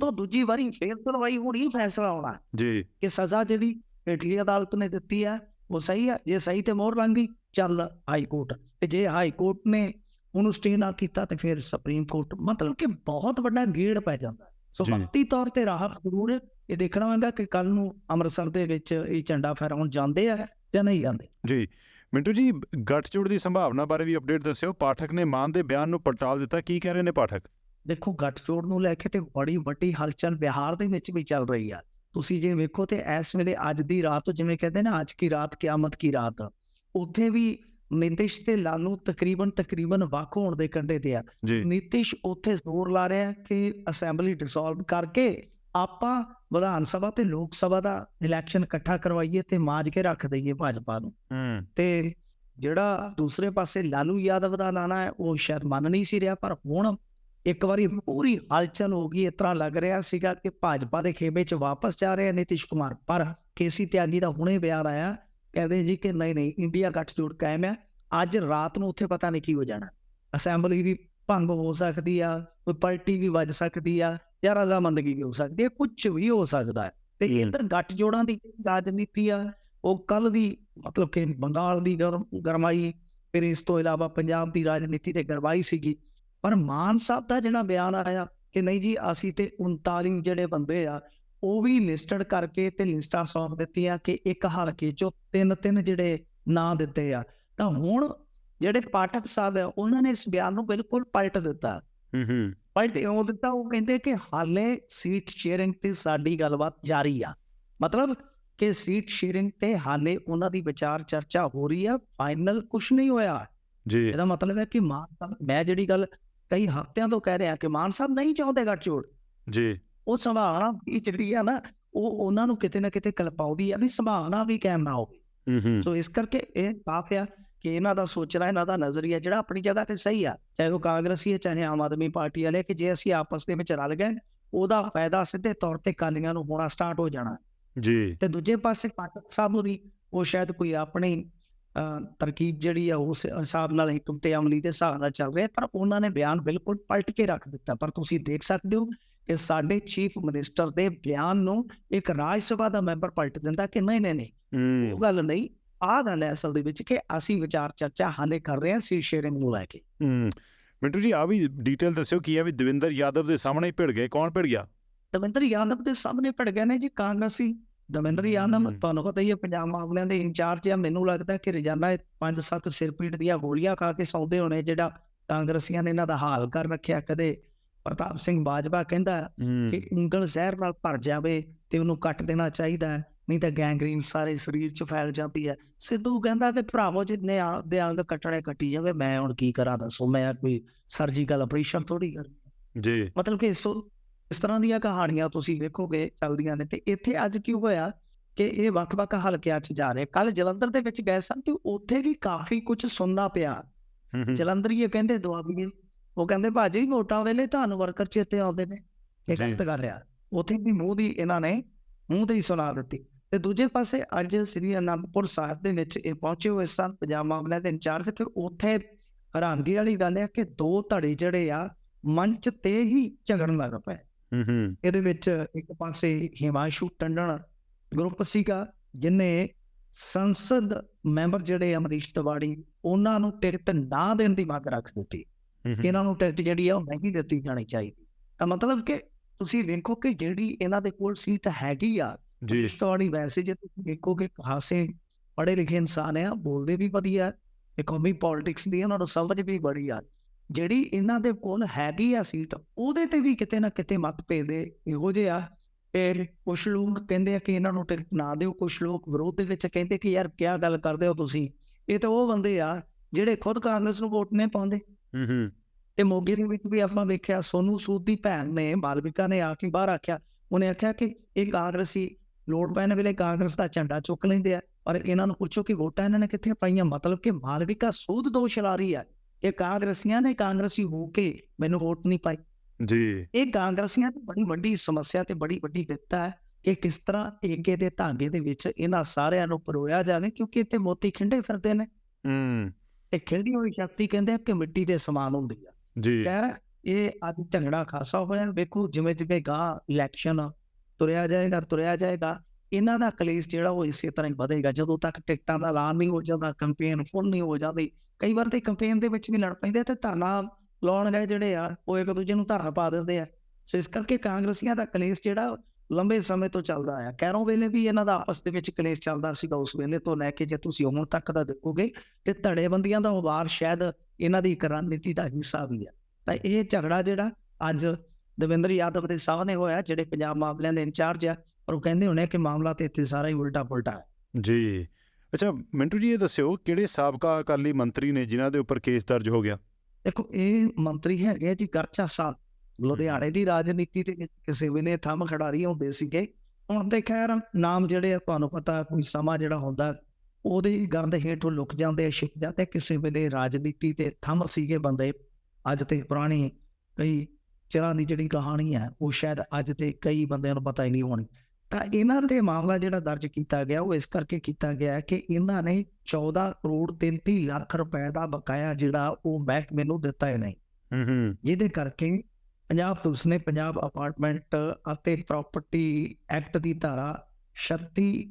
ਤੋਂ ਦੂਜੀ ਵਾਰੀ ਫੇਰ ਸੁਣਵਾਈ ਹੋਣੀ ਫੈਸਲਾ ਆਉਣਾ ਜੀ। ਕਿ ਸਜ਼ਾ ਜਿਹੜੀ ਹੇਠਲੀ ਅਦਾਲਤ ਨੇ ਦਿੱਤੀ ਆ ਉਹ ਸਹੀ ਆ। ਜੇ ਸਹੀ ਤੇ ਮੋਹਰ ਲੰਘ ਗਈ ਚੱਲ ਹਾਈ ਕੋਰਟ। ਤੇ ਜੇ ਹਾਈ ਕੋਰਟ ਨੇ ਉਹਨੂੰ ਸਟੇ ਨਾ ਕੀਤਾ ਤੇ ਫਿਰ ਸੁਪਰੀਮ ਕੋਰਟ ਮਤਲਬ ਕਿ ਬਹੁਤ ਵੱਡਾ ਗੇੜ ਪੈ ਜਾਂਦਾ। ਸੋ। ਵਕਤੀ ਤੌਰ ਤੇ ਰਾਹਤ ਜ਼ਰੂਰ ਹੈ। ਇਹ ਦੇਖਣਾ ਹੋਵੇਗਾ ਕਿ ਕੱਲ ਨੂੰ ਅੰਮ੍ਰਿਤਸਰ ਦੇ ਵਿੱਚ ਇਹ ਝੰਡਾ ਫਹਿਰਾਉਣ ਜਾਂਦੇ ਆ ਜਾਂ ਨਹੀਂ ਜਾਂਦੇ। ਜੀ। ਮਿੰਟੂ ਜੀ ਗੱਠਜੋੜ ਦੀ ਸੰਭਾਵਨਾ ਬਾਰੇ ਵੀ ਅਪਡੇਟ ਦੱਸਿਓ। ਪਾਠਕ ਨੇ ਮਾਨ ਦੇ ਬਿਆਨ ਨੂੰ ਪੜਤਾਲ ਦਿੱਤਾ। ਕੀ ਕਹਿ ਰਹੇ ਨੇ ਪਾਠਕ? ਦੇਖੋ ਗੱਠਜੋੜ ਨੂੰ ਲੈ ਕੇ ਤੇ ਬੜੀ ਵੱਡੀ ਹਲਚਲ ਬਿਹਾਰ ਦੇ ਵਿੱਚ ਵੀ ਚੱਲ ਰਹੀ ਆ। ਤੁਸੀਂ ਜੇ ਵੇਖੋ ਤੇ ਇਸ ਵੇਲੇ ਅੱਜ ਦੀ ਰਾਤ ਜਿਵੇਂ ਕਹਿੰਦੇ ਨਾ ਅੱਜ ਕੀ ਰਾਤ ਕਿਆਮਤ ਕੀ ਰਾਤ। ਉੱਥੇ ਵੀ ਨਿਤਿਸ਼ ਤੇ ਲਾਲੂ ਤਕਰੀਬਨ ਤਕਰੀਬਨ ਵੱਖ ਹੋਣ ਦੇ ਕੰਢੇ ਤੇ ਆ। ਨਿਤਿਸ਼ ਉੱਥੇ ਜ਼ੋਰ ਲਾ ਰਿਹਾ ਕਿ ਅਸੈਂਬਲੀ ਡਿਸੋਲਵ ਕਰਕੇ ਆਪਾਂ ਵਿਧਾਨ ਸਭਾ ਤੇ ਲੋਕ ਸਭਾ ਦਾ ਇਲੈਕਸ਼ਨ ਇਕੱਠਾ ਕਰਵਾਈਏ ਤੇ ਮਾਜ ਕੇ ਰੱਖ ਦਈਏ ਭਾਜਪਾ ਨੂੰ। ਹੂੰ। ਤੇ ਜਿਹੜਾ ਦੂਸਰੇ ਪਾਸੇ ਲਾਲੂ ਯਾਦਵ ਦਾ ਲਾਣਾ ਹੈ ਉਹ ਸ਼ਾਇਦ ਮੰਨ ਨਹੀਂ ਸੀ ਰਿਹਾ ਪਰ ਹੁਣ ਇੱਕ ਵਾਰੀ ਪੂਰੀ ਹਲਚਲ ਹੋ ਗਈ ਇਸ ਤਰ੍ਹਾਂ ਲੱਗ ਰਿਹਾ ਸੀਗਾ ਕਿ ਭਾਜਪਾ ਦੇ ਖੇਬੇ 'ਚ ਵਾਪਸ ਜਾ ਰਹੇ ਨਿਤਿਸ਼ ਕੁਮਾਰ। ਪਰ ਕੇਸੀ ਤਿਆਗੀ ਦਾ ਹੁਣੇ ਬਿਆਨ ਆਇਆ ਕਹਿੰਦੇ ਜੀ ਕਿ ਨਹੀਂ ਨਹੀਂ ਇੰਡੀਆ ਗੱਠਜੋੜ ਕਾਇਮ ਹੈ ਅੱਜ ਰਾਤ ਨੂੰ ਉੱਥੇ ਪਤਾ ਨਹੀਂ ਕੀ ਹੋ ਜਾਣਾ। ਅਸੈਂਬਲੀ ਵੀ ਭੰਗ ਹੋ ਸਕਦੀ ਆ ਕੋਈ ਪਲਟੀ ਵੀ ਵੱਜ ਸਕਦੀ ਆ ਜਾਂ ਰਜ਼ਾਮੰਦਗੀ ਹੋ ਸਕਦੀ ਹੈ ਕੁਝ ਵੀ ਹੋ ਸਕਦਾ ਹੈ। ਤੇ ਹਮ। ਇੱਧਰ ਗੱਠਜੋੜਾਂ ਦੀ ਰਾਜਨੀਤੀ ਆ ਉਹ ਕੱਲ ਦੀ ਮਤਲਬ ਕਿ ਬੰਗਾਲ ਦੀ ਗਰਮ ਗਰਮਾਈ ਫਿਰ ਇਸ ਤੋਂ ਇਲਾਵਾ ਪੰਜਾਬ ਦੀ ਰਾਜਨੀਤੀ ਤੇ ਗਰਮਾਈ ਸੀਗੀ। ਪਰ ਮਾਨ ਸਾਹਿਬ ਦਾ ਜਿਹੜਾ ਬਿਆਨ ਆਇਆ ਕਿ ਨਹੀਂ ਜੀ ਅਸੀਂ ਤੇ 39 ਜਿਹੜੇ ਬੰਦੇ ਆ ਉਹ ਵੀ ਲਿਸਟਡ ਕਰਕੇ ਤੇ ਲਿਸਟਾਂ ਸੌਂਪ ਦਿੱਤੀਆਂ ਕਿ ਇੱਕ ਹਲਕੇ ਚੋਂ ਤਿੰਨ ਤਿੰਨ ਜਿਹੜੇ ਨਾਂ ਦਿੱਤੇ ਆ। ਤਾਂ ਹੁਣ ਜਿਹੜੇ ਪਾਠਕ ਸਾਹਿਬ ਆ ਉਹਨਾਂ ਨੇ ਇਸ ਬਿਆਨ ਨੂੰ ਬਿਲਕੁਲ ਪਲਟ ਦਿੱਤਾ। ਹੂੰ ਹੂੰ। ਪਲਟ ਇਉਂ ਦਿੱਤਾ ਉਹ ਕਹਿੰਦੇ ਕਿ ਹਾਲੇ ਸੀਟ ਸ਼ੇਅਰਿੰਗ ਤੇ ਸਾਡੀ ਗੱਲਬਾਤ ਜਾਰੀ ਆ। ਮਤਲਬ ਕਿ ਸੀਟ ਸ਼ੇਅਰਿੰਗ ਤੇ ਹਾਲੇ ਉਹਨਾਂ ਦੀ ਵਿਚਾਰ ਚਰਚਾ ਹੋ ਰਹੀ ਆ ਫਾਈਨਲ ਕੁਝ ਨਹੀਂ ਹੋਇਆ। ਜੀ। ਇਹਦਾ ਮਤਲਬ ਹੈ ਕਿ ਮਾਨ ਸਾਹਿਬ ਮੈਂ ਜਿਹੜੀ ਗੱਲ ਕਈ ਹਫ਼ਤਿਆਂ ਤੋਂ ਕਹਿ ਰਿਹਾ ਕਿ ਮਾਨ ਸਾਹਿਬ ਨਹੀਂ ਚਾਹੁੰਦੇ ਗੱਠਜੋੜ। ਜੀ। ਉਹ ਸੰਭਾਵਨਾ ਵੀ ਜਿਹੜੀ ਆ ਨਾ ਉਹ ਉਹਨਾਂ ਨੂੰ ਕਿਤੇ ਨਾ ਕਿਤੇ ਕਲਪਾਉਂਦੀ ਆ ਵੀ ਸੰਭਾਵਨਾ ਵੀ ਕਾਇਮ ਨਾ ਹੋਵੇ। ਹੂੰ ਹੂੰ। ਸੋ ਇਸ ਕਰਕੇ ਇਹ ਸਾਫ਼ ਆ ਕਿ ਇਹਨਾਂ ਦਾ ਸੋਚਣਾ ਇਹਨਾਂ ਦਾ ਨਜ਼ਰੀਆ ਜਿਹੜਾ ਆਪਣੀ ਜਗ੍ਹਾ ਤੇ ਸਹੀ ਆ ਚਾਹੇ ਉਹ ਕਾਂਗਰਸੀ ਹੈ ਚਾਹੇ ਆਮ ਆਦਮੀ ਪਾਰਟੀ ਵਾਲੇ ਕਿ ਜੇ ਅਸੀਂ ਆਪਸ ਦੇ ਵਿੱਚ ਰਲ ਗਏ ਉਹਦਾ ਫਾਇਦਾ ਸਿੱਧੇ ਤੌਰ ਤੇ ਕਾਲੀਆਂ ਨੂੰ ਹੋਣਾ ਸਟਾਰਟ ਹੋ ਜਾਣਾ। ਜੀ। ਤੇ ਦੂਜੇ ਪਾਸੇ ਪਾਠਕ ਸਾਹਿਬ ਹੋਰੀ ਉਹ ਸ਼ਾਇਦ ਕੋਈ ਆਪਣੀ ਤਰਕੀਬ ਜਿਹੜੀ ਆ ਉਸ ਹਿਸਾਬ ਨਾਲ ਤੇ ਅਮਲੀ ਦੇ ਹਿਸਾਬ ਨਾਲ ਚੱਲ ਰਿਹਾ ਪਰ ਉਹਨਾਂ ਨੇ ਬਿਆਨ ਬਿਲਕੁਲ ਪਲਟ ਕੇ ਰੱਖ ਦਿੱਤਾ। ਪਰ ਤੁਸੀਂ ਦੇਖ ਸਕਦੇ ਹੋ ਕਿ ਸਾਡੇ ਚੀਫ ਮਿਨਿਸਟਰ ਦੇ ਬਿਆਨ ਨੂੰ ਇੱਕ ਰਾਜ ਸਭਾ ਦਾ ਮੈਂਬਰ ਪਲਟ ਦਿੰਦਾ ਕਿ ਨਹੀਂ ਨਹੀਂ ਨਹੀਂ ਉਹ ਗੱਲ ਨਹੀਂ। ਆਹ ਗੱਲ ਹੈ ਅਸਲ ਦੇ ਵਿੱਚ ਕਿ ਅਸੀਂ ਵਿਚਾਰ ਚਰਚਾ ਹਾਲੇ ਕਰ ਰਹੇ ਹਾਂ ਸੀ ਸ਼ੇਅਰਿੰਗ ਨੂੰ ਲੈ ਕੇ। ਹੂੰ ਮਿੰਟੂ ਜੀ ਆ ਵੀ ਡਿਟੇਲ ਦੱਸਿਓ ਕੀ ਆ ਵੀ ਦਵਿੰਦਰ ਯਾਦਵ ਦੇ ਸਾਹਮਣੇ ਹੀ ਭਿੜ ਗਏ ਕੌਣ ਭਿੜ ਗਿਆ? ਦਮਿੰਦਰ ਯਾਦਵ ਦੇ ਸਾਹਮਣੇ ਪੜ ਗਏ ਨੇ ਜੀ ਕਾਂਗਰਸੀ। ਦਮਿੰਦਰ ਯਾਦਵ। ਤੁਹਾਨੂੰ ਪਤਾ ਹੀ ਹੈ ਪੰਜਾਬ ਮਾਮਲਿਆਂ ਦੇ ਇੰਚਾਰਜ ਆ ਮੈਨੂੰ ਲੱਗਦਾ ਕਿ ਰੋਜ਼ਾਨਾ ਇਹ ਪੰਜ ਸੱਤ ਸਿਰਪੀਟ ਦੀਆਂ ਗੋਲੀਆਂ ਖਾ ਕੇ ਸੌਂਦੇ ਹੋਣੇ ਜਿਹੜਾ ਕਾਂਗਰਸੀਆਂ ਨੇ ਇਹਨਾਂ ਦਾ ਹਾਲ ਕਰ ਰੱਖਿਆ ਕਦੇ ਪ੍ਰਤਾਪ ਸਿੰਘ ਬਾਜਵਾ ਕਹਿੰਦਾ ਕਿ ਹੂੰ ਉਂਗਲ ਜ਼ਹਿਰ ਨਾਲ ਭਰ ਜਾਵੇ ਤੇ ਉਹਨੂੰ ਕੱਟ ਦੇਣਾ ਚਾਹੀਦਾ ਹੈ, ਨਹੀਂ ਤਾਂ ਗੈਂਗਰੀਨ ਸਾਰੇ ਸਰੀਰ 'ਚ ਫੈਲ ਜਾਂਦੀ ਹੈ। ਸਿੱਧੂ ਕਹਿੰਦਾ ਕਿ ਭਰਾਵੋ ਜਿੰਨੇ ਆ- ਦੇ ਅੰਗ ਕੱਟਣੇ ਕੱਟੀ ਜਾਵੇ ਮੈਂ ਹੁਣ ਕੀ ਕਰਾਂ ਦੱਸੋ? ਮੈਂ ਕੋਈ ਸਰਜੀਕਲ ਆਪਰੇਸ਼ਨ ਥੋੜੀ ਕਰ। ਜੀ। ਮਤਲਬ ਕਿ ਇਸ ਤੋਂ ਇਸ ਤਰ੍ਹਾਂ ਦੀਆਂ ਕਹਾਣੀਆਂ ਤੁਸੀਂ ਵੇਖੋਗੇ ਚੱਲਦੀਆਂ ਨੇ ਤੇ ਇੱਥੇ ਅੱਜ ਕੀ ਹੋਇਆ ਕਿ ਇਹ ਵੱਖ-ਵੱਖ ਹਲਕਿਆਂ 'ਚ ਜਾ ਰਹੇ। ਕੱਲ ਜਲੰਧਰ ਦੇ ਵਿੱਚ ਗਏ ਸਨ ਤੇ ਉੱਥੇ ਵੀ ਕਾਫੀ ਕੁਝ ਸੁਣਨਾ ਪਿਆ। ਜਲੰਧਰੀਏ ਕਹਿੰਦੇ ਦੁਆਬੀਏ ਉਹ ਕਹਿੰਦੇ ਭਾਜੀ ਵੋਟਾਂ ਵੇਲੇ ਤੁਹਾਨੂੰ ਵਰਕਰ ਚੇਤੇ ਆਉਂਦੇ ਨੇ। ਇਹ। ਗਲਤ ਗੱਲ ਆ। ਉੱਥੇ ਵੀ ਮੂੰਹ ਦੀ ਇਹਨਾਂ ਨੇ ਮੂੰਹ ਤੇ ਹੀ ਸੁਣਾ ਦਿੱਤੀ। ਤੇ ਦੂਜੇ ਪਾਸੇ ਅੱਜ ਸ੍ਰੀ ਅਨੰਦਪੁਰ ਸਾਹਿਬ ਦੇ ਵਿੱਚ ਇਹ ਪਹੁੰਚੇ ਹੋਏ ਸਨ ਪੰਜਾਬ ਮਾਮਲਿਆਂ ਦੇ ਇੰਚਾਰਜ ਤੇ ਉੱਥੇ ਹੈਰਾਨਗੀ ਵਾਲੀ ਗੱਲ ਹੈ ਕਿ ਦੋ ਧੜੇ ਜਿਹੜੇ ਆ ਮੰਚ ਤੇ ਹੀ ਝਗੜਨ ਲੱਗ ਪਏ। ਹੂੰ ਇਹਦੇ ਵਿੱਚ ਇੱਕ ਪਾਸੇ ਹਿਮਾਂਸ਼ੂ ਟੰਡਨ ਗਰੁੱਪ ਸੀਗਾ ਜਿਨੇ ਸੰਸਦ ਮੈਂਬਰ ਜਿਹੜੇ ਅਮਰੀਸ਼ ਤਿਵਾੜੀ ਉਹਨਾਂ ਨੂੰ ਟਿਕਟ ਨਾ ਦੇਣ ਦੀ ਮੰਗ ਰੱਖ ਦਿੱਤੀ। ਇਹਨਾਂ ਨੂੰ ਟਿਕਟ ਜਿਹੜੀ ਆ ਉਹ ਨਹੀਂ ਦਿੱਤੀ ਜਾਣੀ ਚਾਹੀਦੀ। ਤਾਂ ਮਤਲਬ ਕਿ ਤੁਸੀਂ ਵੇਖੋ ਕਿ ਜਿਹੜੀ ਇਹਨਾਂ ਦੇ ਕੋਲ ਸੀਟ ਹੈਗੀ ਆ ਜੀ ਤਿਵਾੜੀ ਵੈਸੇ ਜੇ ਤੁਸੀਂ ਦੇਖੋ ਕਿ ਖਾਸੇ ਪੜ੍ਹੇ ਲਿਖੇ ਇਨਸਾਨ ਆ ਬੋਲਦੇ ਵੀ ਵਧੀਆ ਤੇ ਕੌਮੀ ਪੋਲਿਟਿਕਸ ਦੀ ਉਹਨਾਂ ਨੂੰ ਸਮਝ ਵੀ ਬੜੀ ਆ ਜਿਹੜੀ ਇਹਨਾਂ ਦੇ ਕੋਲ ਹੈਗੀ ਆ ਸੀਟ ਉਹਦੇ ਤੇ ਵੀ ਕਿਤੇ ਨਾ ਕਿਤੇ ਮਤਭੇਦ ਇਹੋ ਜਿਹੇ ਆ ਫਿਰ ਕੁਛ ਲੋਕ ਕਹਿੰਦੇ ਆ ਕਿ ਇਹਨਾਂ ਨੂੰ ਟਿਕਟ ਨਾ ਦਿਓ ਕੁਛ ਲੋਕ ਵਿਰੋਧ ਦੇ ਵਿੱਚ ਕਹਿੰਦੇ ਕਿ ਯਾਰ ਕੀ ਗੱਲ ਕਰਦੇ ਹੋ ਤੁਸੀਂ ਇਹ ਤਾਂ ਉਹ ਬੰਦੇ ਆ ਜਿਹੜੇ ਖੁਦ ਕਾਂਗਰਸ ਨੂੰ ਵੋਟ ਨਹੀਂ ਪਾਉਂਦੇ ਹੂੰ ਹੂੰ ਤੇ ਮੋਗੇ ਦੇ ਵਿੱਚ ਵੀ ਆਪਾਂ ਵੇਖਿਆ ਸੋਨੂ ਸੂਦ ਦੀ ਭੈਣ ਨੇ ਮਾਲਵਿਕਾ ਨੇ ਆ ਕੇ ਬਾਹਰ ਆਖਿਆ ਉਹਨੇ ਆਖਿਆ ਕਿ ਇਹ ਕਾਂਗਰਸੀ ਲੋੜ ਪੈਣ ਵੇਲੇ ਕਾਂਗਰਸ ਦਾ ਝੰਡਾ ਚੁੱਕ ਲੈਂਦੇ ਆ। ਪਰ ਇਹਨਾਂ ਨੂੰ ਪੁੱਛੋ ਕਿ ਵੋਟਾਂ ਇਹਨਾਂ ਨੇ ਕਿੱਥੇ ਪਾਈਆਂ? ਮਤਲਬ ਕਿ ਮਾਲਵਿਕਾ ਸੂਦ ਦੋਸ਼ ਲਾ ਰਹੀ ਆ ਕਿ ਕਾਂਗਰਸੀਆਂ ਨੇ ਕਾਂਗਰਸੀ ਹੋ ਕੇ ਮੈਨੂੰ ਵੋਟ ਨਹੀਂ ਪਾਈ। ਜੀ। ਇਹ ਕਾਂਗਰਸੀਆਂ ਦੀ ਬੜੀ ਵੱਡੀ ਸਮੱਸਿਆ ਤੇ ਬੜੀ ਵੱਡੀ ਵਿਪਤਾ ਹੈ ਕਿ ਕਿਸ ਤਰ੍ਹਾਂ ਏਕੇ ਦੇ ਧਾਗੇ ਦੇ ਵਿੱਚ ਇਹਨਾਂ ਸਾਰਿਆਂ ਨੂੰ ਪਰੋਇਆ ਜਾਵੇ ਕਿਉਂਕਿ ਇੱਥੇ ਮੋਤੀ ਖਿੰਡੇ ਫਿਰਦੇ ਨੇ। ਹੂੰ। ਤੇ ਖਿਲਦੀ ਹੋਈ ਸ਼ਕਤੀ ਕਹਿੰਦੇ ਆ ਕਿ ਮਿੱਟੀ ਦੇ ਸਮਾਨ ਹੁੰਦੀ ਆ। ਜੀ। ਖੈਰ ਇਹ ਅੱਜ ਝਗੜਾ ਖਾਸਾ ਹੋਇਆ। ਵੇਖੋ ਜਿਵੇਂ ਜਿਵੇਂ ਗਾਂ ਇਲੈਕਸ਼ਨ ਤੁਰਿਆ ਜਾਏਗਾ ਤੁਰਿਆ ਜਾਏਗਾ। ਇਹਨਾਂ ਦਾ ਕਲੇਸ਼ ਜਿਹੜਾ ਉਹ ਇਸੇ ਤਰ੍ਹਾਂ ਹੀ ਵਧੇਗਾ। ਜਦੋਂ ਤੱਕ ਟਿਕਟਾਂ ਦਾ ਐਲਾਨ ਨਹੀਂ ਹੋ ਜਾਂਦਾ ਕੰਪੇਨ ਫੁੱਲ ਨਹੀਂ ਹੋ ਜਾਂਦੀ, ਕਈ ਵਾਰ ਤੇ ਕੰਪੇਨ ਦੇ ਵਿੱਚ ਵੀ ਲੜ ਪੈਂਦੇ ਤੇ ਧਾਨਾ ਲਾਉਣ ਗਏ ਜਿਹੜੇ ਆ, ਉਹ ਇੱਕ ਦੂਜੇ ਨੂੰ ਧਾਰਾ ਪਾ ਦਿੰਦੇ ਆ। ਸੋ ਇਸ ਕਰਕੇ ਕਾਂਗਰਸੀਆਂ ਦਾ ਕਲੇਸ਼ ਜਿਹੜਾ ਲੰਬੇ ਸਮੇਂ ਤੋਂ ਚੱਲਦਾ ਆ ਕੈਰੋਂ ਵੇਲੇ ਵੀ ਇਹਨਾਂ ਦਾ ਆਪਸ ਦੇ ਵਿੱਚ ਕਲੇਸ਼ ਚੱਲਦਾ ਸੀਗਾ, ਉਸ ਵੇਲੇ ਤੋਂ ਲੈ ਕੇ ਜੇ ਤੁਸੀਂ ਹੁਣ ਤੱਕ ਦਾ ਦੇਖੋਗੇ ਤੇ ਧੜੇਬੰਦੀਆਂ ਦਾ ਉਭਾਰ ਸ਼ਾਇਦ ਇਹਨਾਂ ਦੀ ਇੱਕ ਰਣਨੀਤੀ ਦਾ ਹਿੱਸਾ ਵੀ ਹੈ ਤਾਂ ਇਹ ਝਗੜਾ ਜਿਹੜਾ ਅੱਜ ਦਵਿੰਦਰ ਯਾਦਵ ਦੇ ਸਾਹਮਣੇ ਹੋਇਆ ਜਿਹੜੇ ਪੰਜਾਬ ਮਾਮਲਿਆਂ ਦੇ ਇੰਚਾਰਜ ਆ ਪਰ ਉਹ ਕਹਿੰਦੇ ਹੋਣੇ ਕਿ ਮਾਮਲਾ ਤੇ ਇੱਥੇ ਸਾਰਾ ਹੀ ਉਲਟਾ ਪੁਲਟਾ ਹੈ। ਜੀ। ਅੱਛਾ ਮਿੰਟੂ ਜੀ ਇਹ ਦੱਸਿਓ ਕਿਹੜੇ ਸਾਬਕਾ ਅਕਾਲੀ ਮੰਤਰੀ ਨੇ ਜਿਨ੍ਹਾਂ ਦੇ ਉੱਪਰ ਕੇਸ ਦਰਜ ਹੋ ਗਿਆ? ਦੇਖੋ ਇਹ ਮੰਤਰੀ ਹੈਗੇ ਜੀ ਗਰਚਾ ਸਾਹਿਬ ਲੁਧਿਆਣੇ ਦੀ ਰਾਜਨੀਤੀ ਤੇ ਕਿਸੇ ਵੇਲੇ ਥੰਮ ਖਿਡਾਰੀ ਹੁੰਦੇ ਸੀਗੇ। ਹੁਣ ਤੇ ਖੈਰ ਨਾਮ ਜਿਹੜੇ ਤੁਹਾਨੂੰ ਪਤਾ ਕੋਈ ਸਮਾਂ ਜਿਹੜਾ ਹੁੰਦਾ ਉਹਦੇ ਗੰਦ ਹੇਠੋਂ ਲੁਕ ਜਾਂਦੇ ਛਿਪ ਜਾਂਦੇ ਕਿਸੇ ਵੇਲੇ ਰਾਜਨੀਤੀ ਤੇ ਥੰਮ ਸੀਗੇ ਬੰਦੇ। ਅੱਜ ਤੇ ਪੁਰਾਣੀ ਕਈ ਚਿਰਾਂ ਦੀ ਜਿਹੜੀ ਕਹਾਣੀ ਹੈ ਉਹ ਸ਼ਾਇਦ ਅੱਜ ਤੇ ਕਈ ਬੰਦਿਆਂ ਨੂੰ ਪਤਾ ਹੀ ਨਹੀਂ ਹੋਣੀ। ਤਾਂ ਇਹਨਾਂ ਤੇ ਮਾਮਲਾ ਜਿਹੜਾ ਦਰਜ ਕੀਤਾ ਗਿਆ ਉਹ ਇਸ ਕਰਕੇ ਕੀਤਾ ਗਿਆ ਕਿ ਇਹਨਾਂ ਨੇ 14 ਕਰੋੜ 33 ਲੱਖ ਰੁਪਏ ਦਾ ਬਕਾਇਆ ਜਿਹੜਾ ਉਹ ਮਹਿਕਮੇ ਨੂੰ ਦਿੱਤਾ ਹੀ ਨਹੀਂ। ਹੂੰ ਹੂੰ। ਜਿਹਦੇ ਕਰਕੇ ਪੰਜਾਬ ਪੁਲਿਸ ਨੇ ਪੰਜਾਬ ਅਪਾਰਟਮੈਂਟ ਅਤੇ ਪ੍ਰਾਪਰਟੀ ਐਕਟ ਦੀ ਧਾਰਾ 36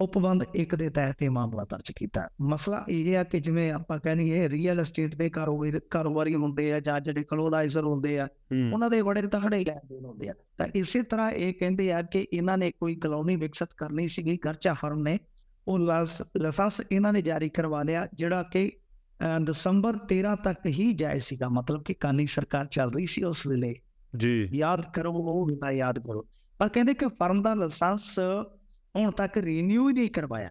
ਉਪਬੰਧ 1 ਦੇ ਤਹਿਤ ਇਹ ਮਾਮਲਾ ਦਰਜ ਕੀਤਾ ਮਸਲਾ ਇਹ ਹੈ ਕਿ ਜਿਵੇਂ ਆਪਾਂ ਕਹਿੰਦੇ ਰੀਅਲ ਏਸਟੇਟ ਦੇ ਕਾਰੋਬਾਰੀ ਕਾਰੋਬਾਰੀ ਹੁੰਦੇ ਆ ਜਾਂ ਜਿਹੜੇ ਕਲੋਨਾਈਜ਼ਰ ਹੁੰਦੇ ਆ ਉਹਨਾਂ ਦੇ ਬੜੇ ਤਗੜੇ ਲੈਣ ਦੇਣ ਹੁੰਦੇ ਆ। ਤਾਂ ਇਸੇ ਤਰ੍ਹਾਂ ਇਹ ਕਹਿੰਦੇ ਆ ਕਿ ਇਹਨਾਂ ਨੇ ਕੋਈ ਕਲੋਨੀ ਵਿਕਸਿਤ ਕਰਨੀ ਸੀਗੀ ਗਰਚਾ ਫਰਮ ਨੇ ਉਹ ਲਾਇਸ- ਲਾਇਸੈਂਸ ਇਹਨਾਂ ਨੇ ਜਾਰੀ ਕਰਵਾ ਲਿਆ ਜਿਹੜਾ ਕਿ ਦਸੰਬਰ 13 ਤੱਕ ਹੀ ਜਾਇਜ਼ ਸੀਗਾ। ਮਤਲਬ ਕਿ ਕਾਨੀ ਸਰਕਾਰ ਚੱਲ ਰਹੀ ਸੀ ਉਸ ਵੇਲੇ। ਜੀ। ਯਾਦ ਕਰੋ ਉਹ ਵੀ ਯਾਦ ਕਰੋ। ਪਰ ਕਹਿੰਦੇ ਕਿ ਫਰਮ ਦਾ ਲਾਇਸੈਂਸ ਹੁਣ ਤੱਕ ਰੀਨਿਊ ਨਹੀਂ ਕਰਵਾਇਆ।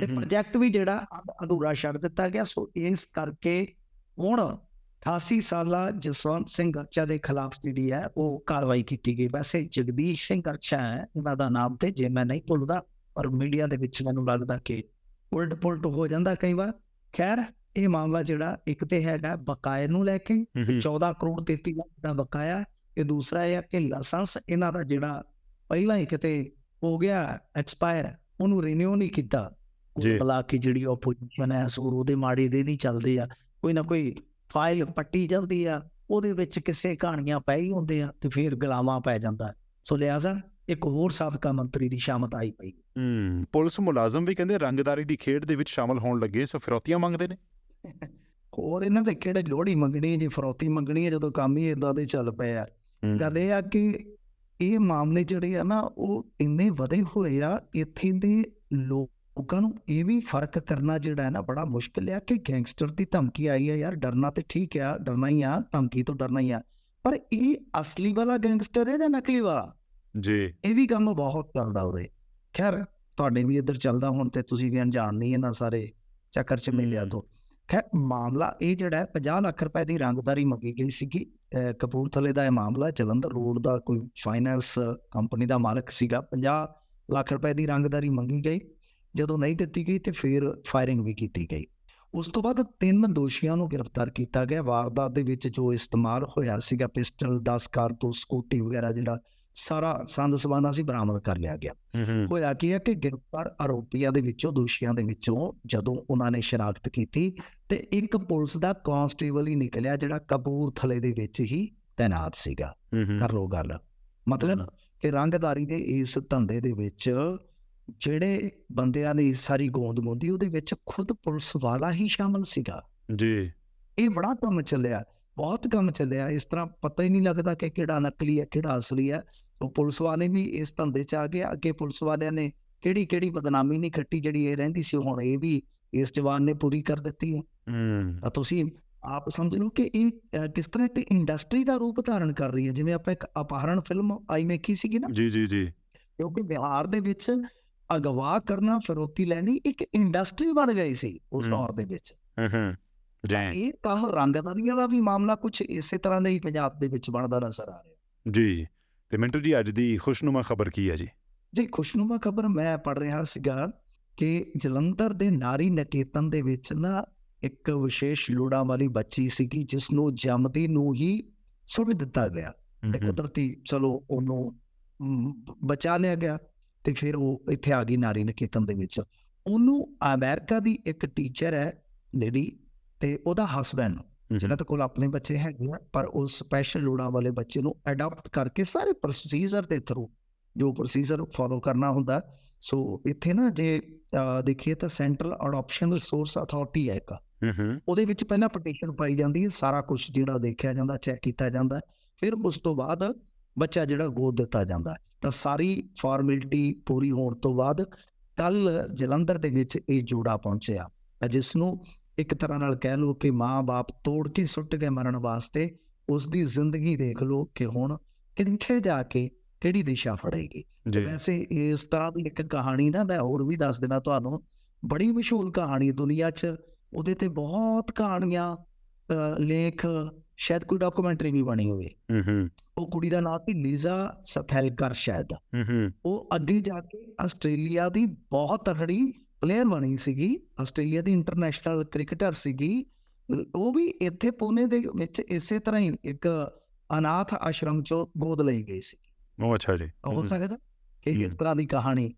ਤੇ। ਪ੍ਰੋਜੈਕਟ ਵੀ ਜਿਹੜਾ ਅਧ- ਅਧੂਰਾ ਛੱਡ ਦਿੱਤਾ ਗਿਆ। ਸੋ ਇਸ ਕਰਕੇ ਹੁਣ 88 ਸਾਲਾ ਜਸਵੰਤ ਸਿੰਘ ਗਰਚਾ ਦੇ ਖਿਲਾਫ ਜਿਹੜੀ ਹੈ ਉਹ ਕਾਰਵਾਈ ਕੀਤੀ ਗਈ। ਵੈਸੇ ਜਗਦੀਸ਼ ਸਿੰਘ ਗਰਚਾ ਹੈ ਇਹਨਾਂ ਦਾ ਨਾਮ ਤੇ ਜੇ ਮੈਂ ਨਹੀਂ ਭੁੱਲਦਾ ਪਰ ਮੀਡੀਆ ਦੇ ਵਿੱਚ ਮੈਨੂੰ ਲੱਗਦਾ ਕਿ ਉਲਟ ਪੁਲਟ ਹੋ ਜਾਂਦਾ ਕਈ ਵਾਰ। ਖੈਰ ਇਹ ਮਾਮਲਾ ਜਿਹੜਾ ਇੱਕ ਤੇ ਹੈਗਾ ਬਕਾਏ ਨੂੰ ਲੈ ਕੇ ਹੂੰ, ਹੂੰ। 14 ਕਰੋੜ 33 ਲੱਖ ਦਾ ਬਕਾਇਆ। ਇਹ ਦੂਸਰਾ ਇਹ ਹੈ ਕਿ ਲਾਇਸੈਂਸ ਇਹਨਾਂ ਦਾ ਜਿਹੜਾ ਪਹਿਲਾਂ ਹੀ ਕਿਤੇ ਹੋ ਗਿਆ ਐਕਸਪਾਇਰ ਉਹਨੂੰ ਰੀਨਿਊ ਨਹੀਂ ਕੀਤਾ। ਜੀ। ਬਲਾ ਕੇ ਜਿਹੜੀ ਆਪੋਜੀਸ਼ਨ ਹੈ ਸੂਰ ਉਹਦੇ ਮਾੜੇ ਦੇ ਨਹੀਂ ਚੱਲਦੇ ਆ। ਕੋਈ ਨਾ ਕੋਈ ਫਾਈਲ ਪੱਟੀ ਜਾਂਦੀ ਆ ਉਹਦੇ ਵਿੱਚ ਕਿਸੇ ਕਹਾਣੀਆਂ ਪੈ ਹੀ ਹੁੰਦੇ ਆ ਤੇ ਫਿਰ ਗੁਲਾਮਾਂ ਪੈ ਜਾਂਦਾ। ਸੋ ਲਿਆਜ਼ਾ ਇੱਕ ਹੋਰ ਸਾਬਕਾ ਮੰਤਰੀ ਦੀ ਸ਼ਾਮਤ ਆਈ ਪਈ। ਹੂੰ ਪੁਲਿਸ ਮੁਲਾਜ਼ਮ ਵੀ ਕਹਿੰਦੇ ਰੰਗਦਾਰੀ ਦੀ ਖੇਡ ਦੇ ਵਿੱਚ ਸ਼ਾਮਲ ਹੋਣ ਲੱਗੇ ਸੋ ਫਿਰੌਤੀਆਂ ਮੰਗਦੇ ਨੇ। ਹੋਰ ਇਹਨਾਂ ਦੇ ਕਿਹੜੇ ਲੋੜੀ ਮੰਗਣੀ ਜੇ ਫਰੌਤੀ ਮੰਗਣੀ ਹੈ ਜਦੋਂ ਕੰਮ ਹੀ ਇਦਾਂ ਦੇ ਚੱਲ ਪਏ ਆ। ਗੱਲ ਇਹ ਆ ਕਿ ਇਹ ਮਾਮਲੇ ਜਿਹੜੇ ਆ ਨਾ ਉਹ ਇੰਨੇ ਵਧੇ ਹੋਏ ਆ ਇੱਥੇ ਦੇ ਲੋਕਾਂ ਨੂੰ ਇਹ ਵੀ ਫ਼ਰਕ ਕਰਨਾ ਜਿਹੜਾ ਹੈ ਨਾ ਬੜਾ ਮੁਸ਼ਕਿਲ ਆ ਕਿ ਗੈਂਗਸਟਰ ਦੀ ਧਮਕੀ ਆਈ ਆ ਯਾਰ ਡਰਨਾ ਤੇ ਠੀਕ ਆ ਡਰਨਾ ਹੀ ਆ ਧਮਕੀ ਤੋਂ ਡਰਨਾ ਹੀ ਆ। ਪਰ ਇਹ ਅਸਲੀ ਵਾਲਾ ਗੈਂਗਸਟਰ ਹੈ ਜਾਂ ਨਕਲੀ ਵਾਲਾ? ਜੀ। ਇਹ ਵੀ ਕੰਮ ਬਹੁਤ ਚੱਲਦਾ ਉਰੇ। ਖੈਰ ਤੁਹਾਡੇ ਵੀ ਇੱਧਰ ਚੱਲਦਾ ਹੁਣ ਤੇ ਤੁਸੀਂ ਵੀ ਅਣਜਾਣ ਨਹੀਂ ਇਹਨਾਂ ਸਾਰੇ ਚੱਕਰ ਚ ਮਿਲਿਆ ਤੋਂ। ਖੈਰ ਮਾਮਲਾ ਇਹ ਜਿਹੜਾ ਹੈ 50 ਲੱਖ ਰੁਪਏ ਦੀ ਰੰਗਦਾਰੀ ਮੰਗੀ ਗਈ ਸੀਗੀ। ਕਪੂਰਥਲੇ ਦਾ ਇਹ ਮਾਮਲਾ ਜਲੰਧਰ ਰੋਡ ਦਾ ਕੋਈ ਫਾਈਨੈਂਸ ਕੰਪਨੀ ਦਾ ਮਾਲਕ ਸੀਗਾ। 50 ਲੱਖ ਰੁਪਏ ਦੀ ਰੰਗਦਾਰੀ ਮੰਗੀ ਗਈ। ਜਦੋਂ ਨਹੀਂ ਦਿੱਤੀ ਗਈ ਤੇ ਫਿਰ ਫਾਇਰਿੰਗ ਵੀ ਕੀਤੀ ਗਈ। ਉਸ ਤੋਂ ਬਾਅਦ ਤਿੰਨ ਦੋਸ਼ੀਆਂ ਨੂੰ ਗ੍ਰਿਫਤਾਰ ਕੀਤਾ ਗਿਆ। ਵਾਰਦਾਤ ਦੇ ਵਿੱਚ ਜੋ ਇਸਤੇਮਾਲ ਹੋਇਆ ਸੀਗਾ, ਪਿਸਟਲ 10 ਕਾਰਤੂਸ ਸਕੂਟੀ ਵਗੈਰਾ ਜਿਹੜਾ ਸਾਰਾ ਸੰਦ ਸਬਾਨਾ ਸੀ ਬਰਾਮਦ ਕਰ ਲਿਆ ਗਿਆ। ਹੋਇਆ ਕੀ ਹੈ ਕਿ ਗ੍ਰਿਫਤਾਰ ਆਰੋਪੀਆਂ ਦੇ ਵਿੱਚੋਂ ਦੋਸ਼ੀਆਂ ਦੇ ਵਿੱਚੋਂ ਜਦੋਂ ਉਹਨਾਂ ਨੇ ਸ਼ਨਾਖਤ ਕੀਤੀ ਤੇ ਇੱਕ ਪੁਲਿਸ ਦਾ ਕਾਂਸਟੇਬਲ ਹੀ ਨਿਕਲਿਆ ਜਿਹੜਾ ਕਪੂਰਥਲੇ ਦੇ ਵਿੱਚ ਹੀ ਤਾਇਨਾਤ ਸੀਗਾ। ਕਰ ਲੋ ਗੱਲ। ਮਤਲਬ ਕਿ ਰੰਗਦਾਰੀ ਦੇ ਇਸ ਧੰਦੇ ਦੇ ਵਿੱਚ ਜਿਹੜੇ ਬੰਦਿਆਂ ਨੇ ਸਾਰੀ ਗੋਂਦ ਗੋਂਦੀ ਉਹਦੇ ਵਿੱਚ ਖੁਦ ਪੁਲਿਸ ਵਾਲਾ ਹੀ ਸ਼ਾਮਲ ਸੀਗਾ। ਜੀ। ਇਹ ਬੜਾ ਕੰਮ ਚੱਲਿਆ। ਬਹੁਤ ਕੰਮ ਚੱਲਿਆ ਇਸ ਤਰ੍ਹਾਂ ਪਤਾ ਹੀ ਨਹੀਂ ਲੱਗਦਾ ਕਿ ਕਿਹੜਾ ਨਕਲੀ ਹੈ ਕਿਹੜਾ ਅਸਲੀ ਹੈ। ਉਹ ਪੁਲਿਸ ਵਾਲੇ ਵੀ ਇਸ ਧੰਦੇ 'ਚ ਆ ਗਏ। ਅੱਗੇ ਪੁਲਿਸ ਵਾਲਿਆਂ ਨੇ ਕਿਹੜੀ ਕਿਹੜੀ ਬਦਨਾਮੀ ਨਹੀਂ ਖੱਟੀ ਜਿਹੜੀ ਇਹ ਰਹਿੰਦੀ ਸੀ ਹੁਣ ਇਹ ਵੀ ਇਸ ਜਵਾਨ ਨੇ ਪੂਰੀ ਕਰ ਦਿੱਤੀ ਹੈ। ਤਾਂ ਤੁਸੀਂ ਆਪ ਸਮਝ ਲਓ ਕਿ ਇਹ ਕਿਸ ਤਰ੍ਹਾਂ ਇੱਕ ਇੰਡਸਟਰੀ ਦਾ ਰੂਪ ਧਾਰਨ ਕਰ ਰਹੀ ਹੈ। ਜਿਵੇਂ ਆਪਾਂ ਇੱਕ ਅਪਹਰਣ ਫਿਲਮ ਆਈ ਵੇਖੀ ਸੀਗੀ ਨਾ। ਜੀ ਜੀ ਜੀ। ਕਿਉਂਕਿ ਬਿਹਾਰ ਦੇ ਵਿੱਚ ਅਗਵਾ ਕਰਨਾ ਫਿਰੌਤੀ ਲੈਣੀ ਇੱਕ ਇੰਡਸਟਰੀ ਬਣ ਗਈ ਸੀ ਉਸ। ਦੌਰ ਦੇ ਵਿੱਚ। ਹੂੰ ਹੂੰ। ਇਹ ਕੰਮ ਰੰਗਦਾਰੀਆਂ ਦਾ ਵੀ ਮਾਮਲਾ ਕੁਝ ਇਸੇ ਤਰ੍ਹਾਂ ਦਾ ਹੀ ਪੰਜਾਬ ਦੇ ਵਿੱਚ ਬਣਦਾ ਨਜ਼ਰ ਆ ਰਿਹਾ। ਜੀ। ਤੇ ਮਿੰਟੂ ਜੀ ਅੱਜ ਦੀ ਖੁਸ਼ਨੁਮਾ ਖਬਰ ਕੀ ਹੈ ਜੀ? ਜੀ ਖੁਸ਼ਨੁਮਾ ਖਬਰ ਮੈਂ ਪੜ ਰਿਹਾ ਸੀਗਾ ਕਿ ਜਲੰਧਰ ਦੇ ਨਾਰੀ ਨਿਕੇਤਨ ਦੇ ਵਿੱਚ ਨਾ ਇੱਕ ਵਿਸ਼ੇਸ਼ ਲੋੜਾਂ ਵਾਲੀ ਬੱਚੀ ਸੀਗੀ ਜਿਸ ਨੂੰ ਜੰਮਦੀ ਨੂੰ ਹੀ ਸੁੱਟ ਦਿੱਤਾ ਗਿਆ। ਤੇ ਕੁਦਰਤੀ ਚਲੋ ਉਹਨੂੰ ਬਚਾ ਲਿਆ ਗਿਆ ਤੇ ਫਿਰ ਉਹ ਇੱਥੇ ਆ ਗਈ ਨਾਰੀ ਨਿਕੇਤਨ ਦੇ ਵਿੱਚ। ਉਹਨੂੰ ਅਮਰੀਕਾ ਦੀ ਇੱਕ ਟੀਚਰ ਹੈ ਲੇਡੀ ਤੇ ਉਹਦਾ ਹਸਬੈਂਡ ਜਿਹਨਾਂ ਦੇ ਕੋਲ ਆਪਣੇ ਬੱਚੇ ਹੈਗੇ ਆ ਪਰ ਉਹ ਸਪੈਸ਼ਲ ਲੋੜਾਂ ਵਾਲੇ ਬੱਚੇ ਨੂੰ ਅਡਾਪਟ ਕਰਕੇ ਸਾਰੇ ਪ੍ਰੋਸੀਜਰ ਦੇ ਥਰੂ ਜੋ ਪ੍ਰੋਸੀਜਰ ਫੋਲੋ ਕਰਨਾ ਹੁੰਦਾ ਸੋ ਇੱਥੇ ਨਾ ਜੇ ਦੇਖੀਏ ਤਾਂ ਸੈਂਟਰਲ ਅਡਾਪਸ਼ਨ ਰਿਸੋਰਸ ਅਥਾਰਟੀ ਹੈ ਇੱਕ ਉਹਦੇ ਵਿੱਚ ਪਹਿਲਾਂ ਪਟੀਸ਼ਨ ਪਾਈ ਜਾਂਦੀ ਹੈ ਸਾਰਾ ਕੁਝ ਜਿਹੜਾ ਦੇਖਿਆ ਜਾਂਦਾ ਚੈੱਕ ਕੀਤਾ ਜਾਂਦਾ। ਫਿਰ ਉਸ ਤੋਂ ਬਾਅਦ ਬੱਚਾ ਜਿਹੜਾ ਗੋਦ ਦਿੱਤਾ ਜਾਂਦਾ। ਤਾਂ ਸਾਰੀ ਫਾਰਮੈਲਿਟੀ ਪੂਰੀ ਹੋਣ ਤੋਂ ਬਾਅਦ ਕੱਲ ਜਲੰਧਰ ਦੇ ਵਿੱਚ ਇਹ ਜੋੜਾ ਪਹੁੰਚਿਆ ਤਾਂ ਜਿਸ ਨੂੰ ਇੱਕ ਤਰ੍ਹਾਂ ਨਾਲ ਕਹਿ ਲਓ ਕਿ ਮਾਂ-ਬਾਪ ਤੋੜ ਕੇ ਸੁੱਟ ਕੇ ਮਰਨ ਵਾਸਤੇ ਉਸ ਦੀ ਜ਼ਿੰਦਗੀ ਦੇਖ ਲਓ ਕਿ ਹੁਣ ਕਿੱਥੇ ਜਾ ਕੇ ਕਿਹੜੀ ਦਿਸ਼ਾ ਫੜੇਗੀ। ਵੈਸੇ ਇਸ ਤਰ੍ਹਾਂ ਦੀ ਇੱਕ ਕਹਾਣੀ ਨਾ ਮੈਂ ਹੋਰ ਵੀ ਦੱਸ ਦੇਣਾ ਤੁਹਾਨੂੰ। ਬੜੀ ਮਸ਼ਹੂਰ ਕਹਾਣੀ ਦੁਨੀਆ 'ਚ। ਉਹਦੇ ਤੇ ਬਹੁਤ ਕਹਾਣੀਆਂ ਲੇਖ ਸ਼ਾਇਦ ਕੋਈ ਡਾਕੂਮੈਂਟਰੀ ਵੀ ਬਣੀ ਹੋਵੇ। ਹੂੰ ਹੂੰ। ਉਹ ਕੁੜੀ ਦਾ ਨਾਮ ਸੀ ਲੀਜ਼ਾ ਸਫੈਲਕਰ ਸ਼ਾਇਦ। ਹੂੰ ਹੂੰ। ਉਹ ਅੱਗੇ ਜਾ ਕੇ ਆਸਟ੍ਰੇਲੀਆ ਦੀ ਬਹੁਤ ਤਕੜੀ ਪਲੇਅਰ ਬਣੀ ਸੀਗੀ ਆਸਟ੍ਰੇਲੀਆ ਦੀ ਇੰਟਰਨੈਸ਼ਨਲ ਕ੍ਰਿਕਟਰ ਸੀਗੀ ਉਹ ਵੀ ਇੱਥੇ ਪੁਣੇ ਦੇ ਵਿੱਚ ਇਸੇ ਤਰ੍ਹਾਂ ਹੀ ਇੱਕ ਅਨਾਥ ਆਸ਼ਰਮ ਚੋਂ ਗੋਦ ਲਈ ਗਈ ਸੀ। ਉਹ ਅੱਛਾ ਜੀ। ਹੋ। ਸਕਦਾ ਕਿ। ਇਸ ਤਰ੍ਹਾਂ ਦੀ ਕਹਾਣੀ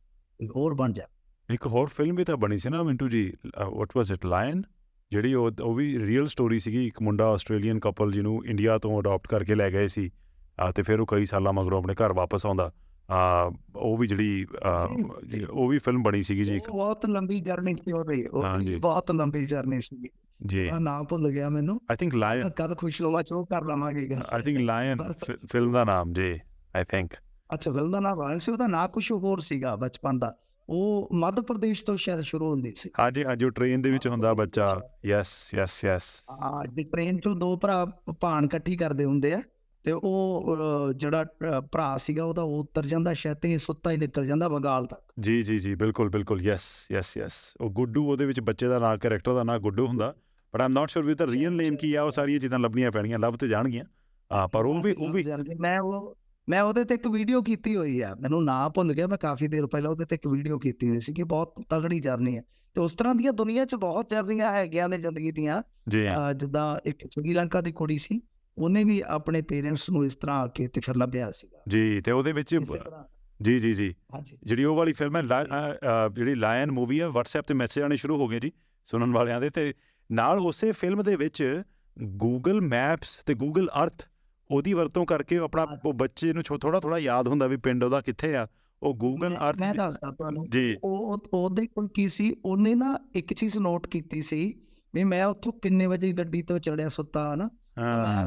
ਹੋਰ ਬਣ ਜਾ ਇੱਕ ਹੋਰ ਫਿਲਮ ਵੀ ਤਾਂ ਬਣੀ ਸੀ ਨਾ ਮਿੰਟੂ ਜੀ ਵਾਟ ਵਾਸ ਇਟ ਲਾਇਨ ਜਿਹੜੀ ਉਹ ਉਹ ਵੀ ਰੀਅਲ ਸਟੋਰੀ ਸੀਗੀ ਇੱਕ ਮੁੰਡਾ ਆਸਟ੍ਰੇਲੀਅਨ ਕਪਲ ਜਿਹਨੂੰ ਇੰਡੀਆ ਤੋਂ ਅਡਾਪਟ ਕਰਕੇ ਲੈ ਗਏ ਸੀ ਤੇ ਫਿਰ ਉਹ ਕਈ ਸਾਲਾਂ ਮਗਰੋਂ ਆਪਣੇ ਘਰ ਵਾਪਸ ਆਉਂਦਾ। ਆ ਉਹ ਵੀ ਜਿਹੜੀ। ਉਹ ਵੀ ਫਿਲਮ ਬਣੀ ਸੀਗੀ ਜੀ ਇੱਕ। ਬਹੁਤ ਲੰਬੀ ਜਰਨੀ ਸੀ ਉਹ ਵੀ ਉਹ। ਬਹੁਤ ਲੰਬੀ ਜਰਨੀ ਸੀ। ਜੀ। ਆ ਨਾਮ ਭੁੱਲ ਗਿਆ ਮੈਨੂੰ। ਆਈ ਥਿੰਕ ਲਾਇਨ ਕੱਲ ਖੁਸ਼ਨੁਮਾ ਚ ਉਹ ਕਰ ਲਵਾਂਗੇ। ਆਈ ਥਿੰਕ ਲਾਇਨ ਫਿਲਮ ਦਾ ਨਾਮ ਜੀ ਆਈ ਥਿੰਕ ਅੱਛਾ ਫਿਲਮ ਦਾ ਨਾਮ ਰਾਇਲ ਸੀ ਉਹਦਾ ਨਾਂ ਕੁਝ ਹੋਰ ਸੀਗਾ ਬਚਪਨ ਦਾ। ਉਹ ਮੱਧ ਪ੍ਰਦੇਸ਼ ਤੋਂ ਸ਼ਾਇਦ ਸ਼ੁਰੂ ਹੁੰਦੀ ਸੀ। ਹਾਂਜੀ ਹਾਂਜੀ ਉਹ ਟ੍ਰੇਨ ਦੇ ਵਿੱਚ ਹੁੰਦਾ ਬੱਚਾ। ਯੈਸ ਯੈਸ ਯੈਸ ਆ ਟ੍ਰੇਨ ਤੋਂ ਦੋ ਭਰਾ ਭਾਣ ਇਕੱਠੀ ਕਰਦੇ ਹੁੰਦੇ ਆ ਤੇ ਉਹ ਜਿਹੜਾ ਭਰਾ ਸੀਗਾ ਉਹਦਾ ਉਹ ਉਤਰ ਜਾਂਦਾ ਸ਼ਾਇਦ ਤੇ ਸੁੱਤਾ ਹੀ ਨਿਕਲ ਜਾਂਦਾ ਬੰਗਾਲ ਤੱਕ। ਜੀ ਜੀ ਜੀ ਬਿਲਕੁਲ ਬਿਲਕੁਲ ਯੈਸ ਯੈਸ ਯੈਸ। ਉਹ ਗੁੱਡੂ ਉਹਦੇ ਵਿੱਚ ਬੱਚੇ ਦਾ ਨਾਂ ਕੈਰੈਕਟਰ ਦਾ ਨਾਂ ਗੁੱਡੂ ਹੁੰਦਾ but Aam not sure we the real ਨੇਮ ਕੀ ਆ ਉਹ ਸਾਰੀਆਂ ਚੀਜ਼ਾਂ ਲੱਭਣੀਆਂ ਪੈਣੀਆਂ ਲੱਭ ਤੇ ਜਾਣਗੀਆਂ। ਆ ਪਰ ਉਹ ਵੀ ਉਹ ਵੀ ਮੈਂ ਉਹ ਮੈਂ ਉਹਦੇ ਤੇ ਇੱਕ ਵੀਡੀਓ ਕੀਤੀ ਹੋਈ ਆ। ਮੈਨੂੰ ਨਾਂ ਭੁੱਲ ਗਿਆ ਮੈਂ ਕਾਫੀ ਦੇਰ ਪਹਿਲਾਂ ਉਹਦੇ ਤੇ ਇੱਕ ਵੀਡੀਓ ਕੀਤੀ ਹੋਈ ਸੀ ਕਿ ਬਹੁਤ ਤਗੜੀ ਜਰਨੀ ਹੈ ਤੇ ਉਸ ਤਰ੍ਹਾਂ ਦੀਆਂ ਦੁਨੀਆ 'ਚ ਬਹੁਤ ਜਰਨੀਆਂ ਹੈਗੀਆਂ ਨੇ ਜ਼ਿੰਦਗੀ ਦੀਆਂ। ਜੀ ਜਿੱਦਾਂ ਇੱਕ ਸ੍ਰੀਲੰਕਾ ਦੀ ਕੁੜੀ ਸੀ ਉਹਨੇ ਵੀ ਆਪਣੇ ਪੇਰੈਂਟਸ ਨੂੰ ਇਸ ਤਰ੍ਹਾਂ ਆ ਕੇ ਤੇ ਫਿਰ ਲੱਭਿਆ ਸੀਗਾ। ਜੀ ਤੇ ਉਹਦੇ ਵਿੱਚ ਜੀ ਜੀ ਜੀ। ਜਿਹੜੀ ਉਹ ਵਾਲੀ ਫਿਲਮ ਹੈ ਜਿਹੜੀ ਲਾਇਨ ਮੂਵੀ ਹੈ WhatsApp ਤੇ ਮੈਸੇਜ ਆਣੇ ਸ਼ੁਰੂ ਹੋ ਗਏ ਜੀ ਸੁਣਨ ਵਾਲਿਆਂ ਦੇ ਤੇ ਨਾਲ ਉਸੇ ਫਿਲਮ ਦੇ ਵਿੱਚ Google ਮੈਪਸ ਤੇ Google ਅਰਥ ਉਹਦੀ ਵਰਤੋਂ ਕਰਕੇ ਆਪਣਾ ਉਹ ਬੱਚੇ ਨੂੰ ਥੋੜਾ ਥੋੜਾ ਯਾਦ ਹੁੰਦਾ ਵੀ ਪਿੰਡ ਉਹਦਾ ਕਿੱਥੇ ਆ ਉਹ Google ਅਰਥ ਮੈਂ ਦੱਸਦਾ ਤੁਹਾਨੂੰ ਜੀ। ਉਹ ਉਹ- ਉਹਦੇ ਕੋਲ ਕੀ ਸੀ ਉਹਨੇ ਨਾ ਇੱਕ ਚੀਜ਼ ਨੋਟ ਕੀਤੀ ਸੀ ਵੀ ਮੈਂ ਉੱਥੋਂ ਕਿੰਨੇ ਵਜੇ ਗੱਡੀ ਤੋਂ ਚੜਿਆ ਸੁੱਤਾ ਨਾ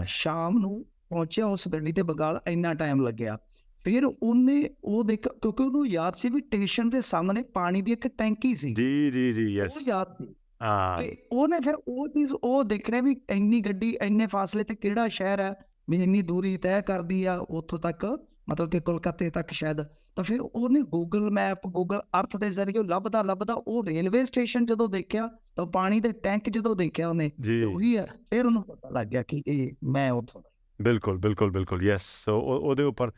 ਸ਼ਾਮ ਨੂੰ ਪਹੁੰਚਿਆ ਉਸ ਗੱਡੀ ਤੇ ਬਗਾਲ ਇੰਨਾ ਟਾਈਮ ਲੱਗਿਆ। ਫਿਰ ਉਹਨੇ ਉਹ ਦੇਖ ਕਿਉਂਕਿ ਉਹਨੂੰ ਯਾਦ ਸੀ ਵੀ ਸਟੇਸ਼ਨ ਦੇ ਸਾਹਮਣੇ ਪਾਣੀ ਦੀ ਇੱਕ ਟੈਂਕੀ ਸੀ। ਜੀ ਜੀ ਜੀ ਯੈਸ ਉਹ ਯਾਦ ਸੀ। ਹਾਂ। ਤੇ ਉਹਨੇ ਫਿਰ ਉਹ ਚੀਜ਼ ਉਹ ਦੇਖਣਾ ਵੀ ਇੰਨੀ ਗੱਡੀ ਇੰਨੇ ਫਾਸਲੇ ਤੇ ਕਿਹੜਾ ਸ਼ਹਿਰ ਹੈ ਵੀ ਇੰਨੀ ਦੂਰੀ ਤੈਅ ਕਰਦੀ ਆ ਉੱਥੋਂ ਤੱਕ ਮਤਲਬ ਕਿ ਕੋਲਕਾਤੇ ਤੱਕ ਸ਼ਾਇਦ ਤਾਂ ਫਿਰ ਉਹਨੇ ਗੂਗਲ ਮੈਪ ਗੂਗਲ ਅਰਥ ਦੇ ਜ਼ਰੀਏ ਲੱਭਦਾ ਲੱਭਦਾ ਉਹ ਰੇਲਵੇ ਸਟੇਸ਼ਨ ਜਦੋਂ ਦੇਖਿਆ ਤਾਂ ਪਾਣੀ ਦੇ ਟੈਂਕ ਜਦੋਂ ਦੇਖਿਆ ਉਹਨੇ ਉਹੀ ਹੈ ਫਿਰ ਉਹਨੂੰ ਪਤਾ ਲੱਗ ਗਿਆ ਕਿ ਇਹ ਮੈਂ ਉੱਥੋਂ ਦਾ। ਬਿਲਕੁਲ ਬਿਲਕੁਲ ਬਿਲਕੁਲ ਯੈਸ ਸੋ ਉਹਦੇ ਉੱਪਰ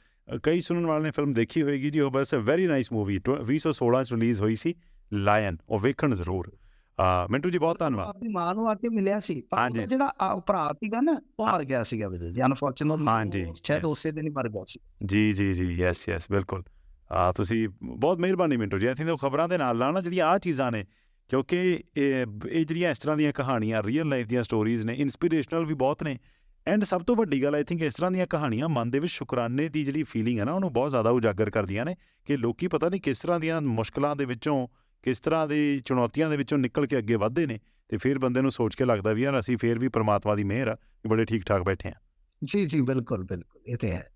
ਕਈ ਸੁਣਨ ਵਾਲਿਆਂ ਨੇ ਫਿਲਮ ਦੇਖੀ ਹੋਏਗੀ ਜੀ ਉਹ ਬਸ ਵੈਰੀ ਨਾਈਸ ਮੂਵੀ 2016 ਚ ਰਿਲੀਜ਼ ਹੋਈ ਸੀ ਲਾਇਨ ਉਹ ਵੇਖਣ ਜ਼ਰੂਰ। ਮਿੰਟੂ ਜੀ ਬਹੁਤ ਧੰਨਵਾਦ। ਆਪਣੀ ਮਾਂ ਨੂੰ ਆ ਕੇ ਮਿਲਿਆ ਸੀ ਪਰ ਜਿਹੜਾ ਭਰਾ ਸੀਗਾ ਨਾ ਉਹ ਮਰ ਗਿਆ ਸੀਗਾ ਵਿਜੇ ਜੀ ਅਨਫੋਰਚੂਨਟਲੀ ਹਾਂਜੀ, ਸ਼ਾਇਦ. ਉਸੇ ਦਿਨ ਹੀ ਮਰ ਗਿਆ ਸੀ। ਜੀ ਜੀ ਜੀ ਯੈਸ ਯੈਸ ਬਿਲਕੁਲ। ਆ ਤੁਸੀਂ ਬਹੁਤ ਮਿਹਰਬਾਨੀ ਮਿੰਟੂ ਜੀ ਆਈ ਥਿੰਕ ਉਹ ਖਬਰਾਂ ਦੇ ਨਾਲ ਨਾ ਜਿਹੜੀਆਂ ਆ ਚੀਜ਼ਾਂ ਨੇ ਕਿਉਂਕਿ ਇਹ ਜਿਹੜੀਆਂ ਇਸ ਤਰ੍ਹਾਂ ਦੀਆਂ ਕਹਾਣੀਆਂ ਰੀਅਲ ਲਾਈਫ ਦੀਆਂ ਸਟੋਰੀਜ਼ ਨੇ ਇਨਸਪੀਰੇਸ਼ਨਲ ਵੀ ਬਹੁਤ ਨੇ ਐਂਡ ਸਭ ਤੋਂ ਵੱਡੀ ਗੱਲ ਆਈ ਥਿੰਕ ਇਸ ਤਰ੍ਹਾਂ ਦੀਆਂ ਕਹਾਣੀਆਂ ਮਨ ਦੇ ਵਿੱਚ ਸ਼ੁਕਰਾਨੇ ਦੀ ਜਿਹੜੀ ਫੀਲਿੰਗ ਹੈ ਨਾ ਉਹਨੂੰ ਬਹੁਤ ਜ਼ਿਆਦਾ ਉਜਾਗਰ ਕਰਦੀਆਂ ਨੇ ਕਿ ਲੋਕੀ ਪਤਾ ਨਹੀਂ ਕਿਸ ਤਰ੍ਹਾਂ ਦੀਆਂ ਮੁਸ਼ਕਲਾਂ ਦੇ ਵਿੱਚੋਂ ਕਿਸ ਤਰ੍ਹਾਂ ਦੀ ਚੁਣੌਤੀਆਂ ਦੇ ਵਿੱਚੋਂ ਨਿਕਲ ਕੇ ਅੱਗੇ ਵਧਦੇ ਨੇ ਤੇ ਫਿਰ ਬੰਦੇ ਨੂੰ ਸੋਚ ਕੇ ਲੱਗਦਾ ਵੀ ਯਾਰ ਅਸੀਂ ਫਿਰ ਵੀ ਪ੍ਰਮਾਤਮਾ ਦੀ ਮਿਹਰ ਆ ਕਿ ਬੜੇ ਠੀਕ ਠਾਕ ਬੈਠੇ ਆ। ਜੀ ਜੀ, ਬਿਲਕੁਲ ਬਿਲਕੁਲ, ਇਹ ਤੇ ਹੈ।